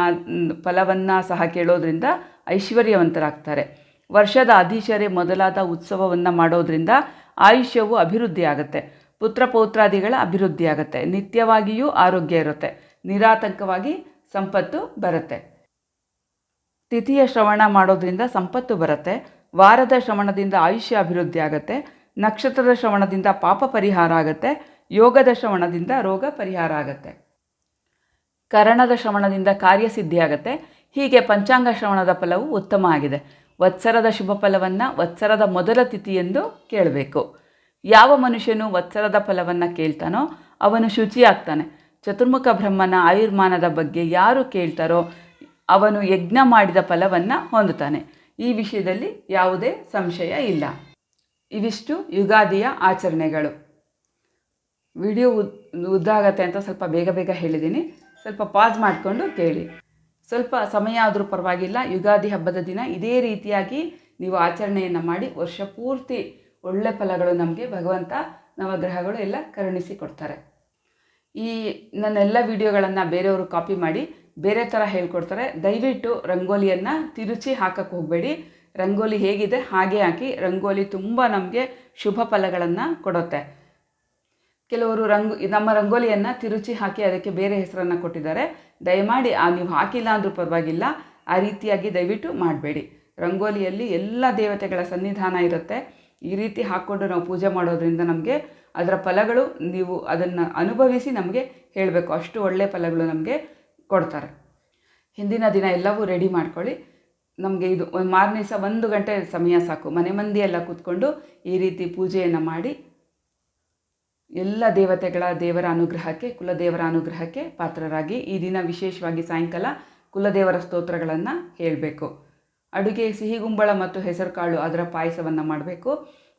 ಫಲವನ್ನು ಸಹ ಕೇಳೋದ್ರಿಂದ ಐಶ್ವರ್ಯವಂತರಾಗ್ತಾರೆ. ವರ್ಷದ ಅಧೀಶರೇ ಮೊದಲಾದ ಉತ್ಸವವನ್ನು ಮಾಡೋದ್ರಿಂದ ಆಯುಷ್ಯವು ಅಭಿವೃದ್ಧಿ ಆಗುತ್ತೆ ಪುತ್ರ ಪೌತ್ರಾದಿಗಳ ಅಭಿವೃದ್ಧಿ ಆಗುತ್ತೆ ನಿತ್ಯವಾಗಿಯೂ ಆರೋಗ್ಯ ಇರುತ್ತೆ. ನಿರಾತಂಕವಾಗಿ ಸಂಪತ್ತು ಬರುತ್ತೆ. ತಿಥಿಯ ಶ್ರವಣ ಮಾಡೋದ್ರಿಂದ ಸಂಪತ್ತು ಬರುತ್ತೆ. ವಾರದ ಶ್ರವಣದಿಂದ ಆಯುಷ್ಯ ಅಭಿವೃದ್ಧಿ ಆಗುತ್ತೆ. ನಕ್ಷತ್ರದ ಶ್ರವಣದಿಂದ ಪಾಪ ಪರಿಹಾರ ಆಗುತ್ತೆ. ಯೋಗದ ಶ್ರವಣದಿಂದ ರೋಗ ಪರಿಹಾರ ಆಗುತ್ತೆ. ಕರಣದ ಶ್ರವಣದಿಂದ ಕಾರ್ಯಸಿದ್ಧಿ ಆಗುತ್ತೆ. ಹೀಗೆ ಪಂಚಾಂಗ ಶ್ರವಣದ ಫಲವು ಉತ್ತಮ ಆಗಿದೆ. ವತ್ಸರದ ಶುಭ ಫಲವನ್ನು ವತ್ಸರದ ಮೊದಲ ತಿಥಿಯೆಂದು ಕೇಳಬೇಕು. ಯಾವ ಮನುಷ್ಯನು ವತ್ಸರದ ಫಲವನ್ನು ಕೇಳ್ತಾನೋ ಅವನು ಶುಚಿಯಾಗ್ತಾನೆ. ಚತುರ್ಮುಖ ಬ್ರಹ್ಮನ ಆಯುರ್ಮಾನದ ಬಗ್ಗೆ ಯಾರು ಕೇಳ್ತಾರೋ ಅವನು ಯಜ್ಞ ಮಾಡಿದ ಫಲವನ್ನು ಹೊಂದುತ್ತಾನೆ. ಈ ವಿಷಯದಲ್ಲಿ ಯಾವುದೇ ಸಂಶಯ ಇಲ್ಲ. ಇವಿಷ್ಟು ಯುಗಾದಿಯ ಆಚರಣೆಗಳು. ವಿಡಿಯೋ ಉದ್, ಉದ್ದಾಗತ್ತೆ ಅಂತ ಸ್ವಲ್ಪ ಬೇಗ ಬೇಗ ಹೇಳಿದ್ದೀನಿ. ಸ್ವಲ್ಪ ಪಾಸ್ ಮಾಡಿಕೊಂಡು ಕೇಳಿ. ಸ್ವಲ್ಪ ಸಮಯ ಆದರೂ ಪರವಾಗಿಲ್ಲ. ಯುಗಾದಿ ಹಬ್ಬದ ದಿನ ಇದೇ ರೀತಿಯಾಗಿ ನೀವು ಆಚರಣೆಯನ್ನು ಮಾಡಿ ವರ್ಷ ಪೂರ್ತಿ ಒಳ್ಳೆ ಫಲಗಳು ನಮಗೆ ಭಗವಂತ ನವಗ್ರಹಗಳು ಎಲ್ಲ ಕರುಣಿಸಿ ಕೊಡ್ತಾರೆ. ಈ ನನ್ನೆಲ್ಲ ವಿಡಿಯೋಗಳನ್ನು ಬೇರೆಯವರು ಕಾಪಿ ಮಾಡಿ ಬೇರೆ ಥರ ಹೇಳ್ಕೊಡ್ತಾರೆ. ದಯವಿಟ್ಟು ರಂಗೋಲಿಯನ್ನು ತಿರುಚಿ ಹಾಕಕ್ಕೆ ಹೋಗಬೇಡಿ. ರಂಗೋಲಿ ಹೇಗಿದೆ, ಹಾಗೆ ಹಾಕಿ. ರಂಗೋಲಿ ತುಂಬ ನಮಗೆ ಶುಭ ಫಲಗಳನ್ನು ಕೊಡುತ್ತೆ. ಕೆಲವರು ರಂಗು, ನಮ್ಮ ರಂಗೋಲಿಯನ್ನು ತಿರುಚಿ ಹಾಕಿ ಅದಕ್ಕೆ ಬೇರೆ ಹೆಸರನ್ನು ಕೊಟ್ಟಿದ್ದಾರೆ. ದಯಮಾಡಿ ಆ ನೀವು ಹಾಕಿಲ್ಲ ಅಂದರೂ ಪರವಾಗಿಲ್ಲ. ಆ ರೀತಿಯಾಗಿ ದಯವಿಟ್ಟು ಮಾಡಬೇಡಿ. ರಂಗೋಲಿಯಲ್ಲಿ ಎಲ್ಲ ದೇವತೆಗಳ ಸನ್ನಿಧಾನ ಇರುತ್ತೆ. ಈ ರೀತಿ ಹಾಕ್ಕೊಂಡು ನಾವು ಪೂಜೆ ಮಾಡೋದ್ರಿಂದ ನಮಗೆ ಅದರ ಫಲಗಳು ನೀವು ಅದನ್ನು ಅನುಭವಿಸಿ ನಮಗೆ ಹೇಳಬೇಕು. ಅಷ್ಟು ಒಳ್ಳೆಯ ಫಲಗಳು ನಮಗೆ ಕೊಡ್ತಾರೆ. ಹಿಂದಿನ ದಿನ ಎಲ್ಲವೂ ರೆಡಿ ಮಾಡ್ಕೊಳ್ಳಿ. ನಮಗೆ ಇದು ಒಂದು ಮಾರನೇ ದಿವಸ ಒಂದು ಗಂಟೆ ಸಮಯ ಸಾಕು. ಮನೆ ಮಂದಿಯೆಲ್ಲ ಎಲ್ಲ ಕೂತ್ಕೊಂಡು ಈ ರೀತಿ ಪೂಜೆಯನ್ನು ಮಾಡಿ ಎಲ್ಲ ದೇವತೆಗಳ ದೇವರ ಅನುಗ್ರಹಕ್ಕೆ, ಕುಲದೇವರ ಅನುಗ್ರಹಕ್ಕೆ ಪಾತ್ರರಾಗಿ ಈ ದಿನ ವಿಶೇಷವಾಗಿ ಸಾಯಂಕಾಲ ಕುಲದೇವರ ಸ್ತೋತ್ರಗಳನ್ನು ಹೇಳಬೇಕು. ಅಡುಗೆ ಸಿಹಿಗುಂಬಳ ಮತ್ತು ಹೆಸರುಕಾಳು ಅದರ ಪಾಯಸವನ್ನು ಮಾಡಬೇಕು.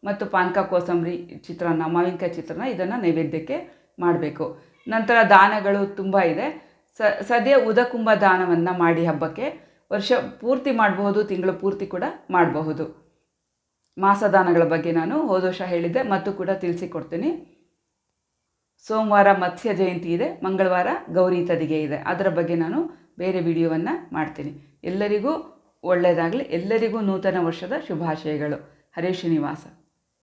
ಮತ್ತು ಪಾನಕ ಕೋಸಂಬರಿ ಚಿತ್ರಾನ್ನ, ಮಾವಿನಕಾಯಿ ಚಿತ್ರಾನ್ನ ಇದನ್ನು ನೈವೇದ್ಯಕ್ಕೆ ಮಾಡಬೇಕು. ನಂತರ ದಾನಗಳು ತುಂಬ ಇದೆ. ಸ, ಸದ್ಯ ಉದಕುಂಭ ದಾನವನ್ನು ಮಾಡಿ ಹಬ್ಬಕ್ಕೆ ವರ್ಷ ಪೂರ್ತಿ ಮಾಡಬಹುದು, ತಿಂಗಳು ಪೂರ್ತಿ ಕೂಡ ಮಾಡಬಹುದು. ಮಾಸದಾನಗಳ ಬಗ್ಗೆ ನಾನು ಹೋದ ವರ್ಷ ಹೇಳಿದ್ದೆ, ಮತ್ತು ಕೂಡ ತಿಳಿಸಿಕೊಡ್ತೀನಿ. ಸೋಮವಾರ ಮತ್ಸ್ಯ ಜಯಂತಿ ಇದೆ, ಮಂಗಳವಾರ ಗೌರಿ ತದಿಗೆ ಇದೆ. ಅದರ ಬಗ್ಗೆ ನಾನು ಬೇರೆ ವಿಡಿಯೋವನ್ನು ಮಾಡ್ತೀನಿ. ಎಲ್ಲರಿಗೂ ಒಳ್ಳೆಯದಾಗಲಿ ಎಲ್ಲರಿಗೂ ನೂತನ ವರ್ಷದ ಶುಭಾಶಯಗಳು. ಹರೇ ಶ್ರೀನಿವಾಸ.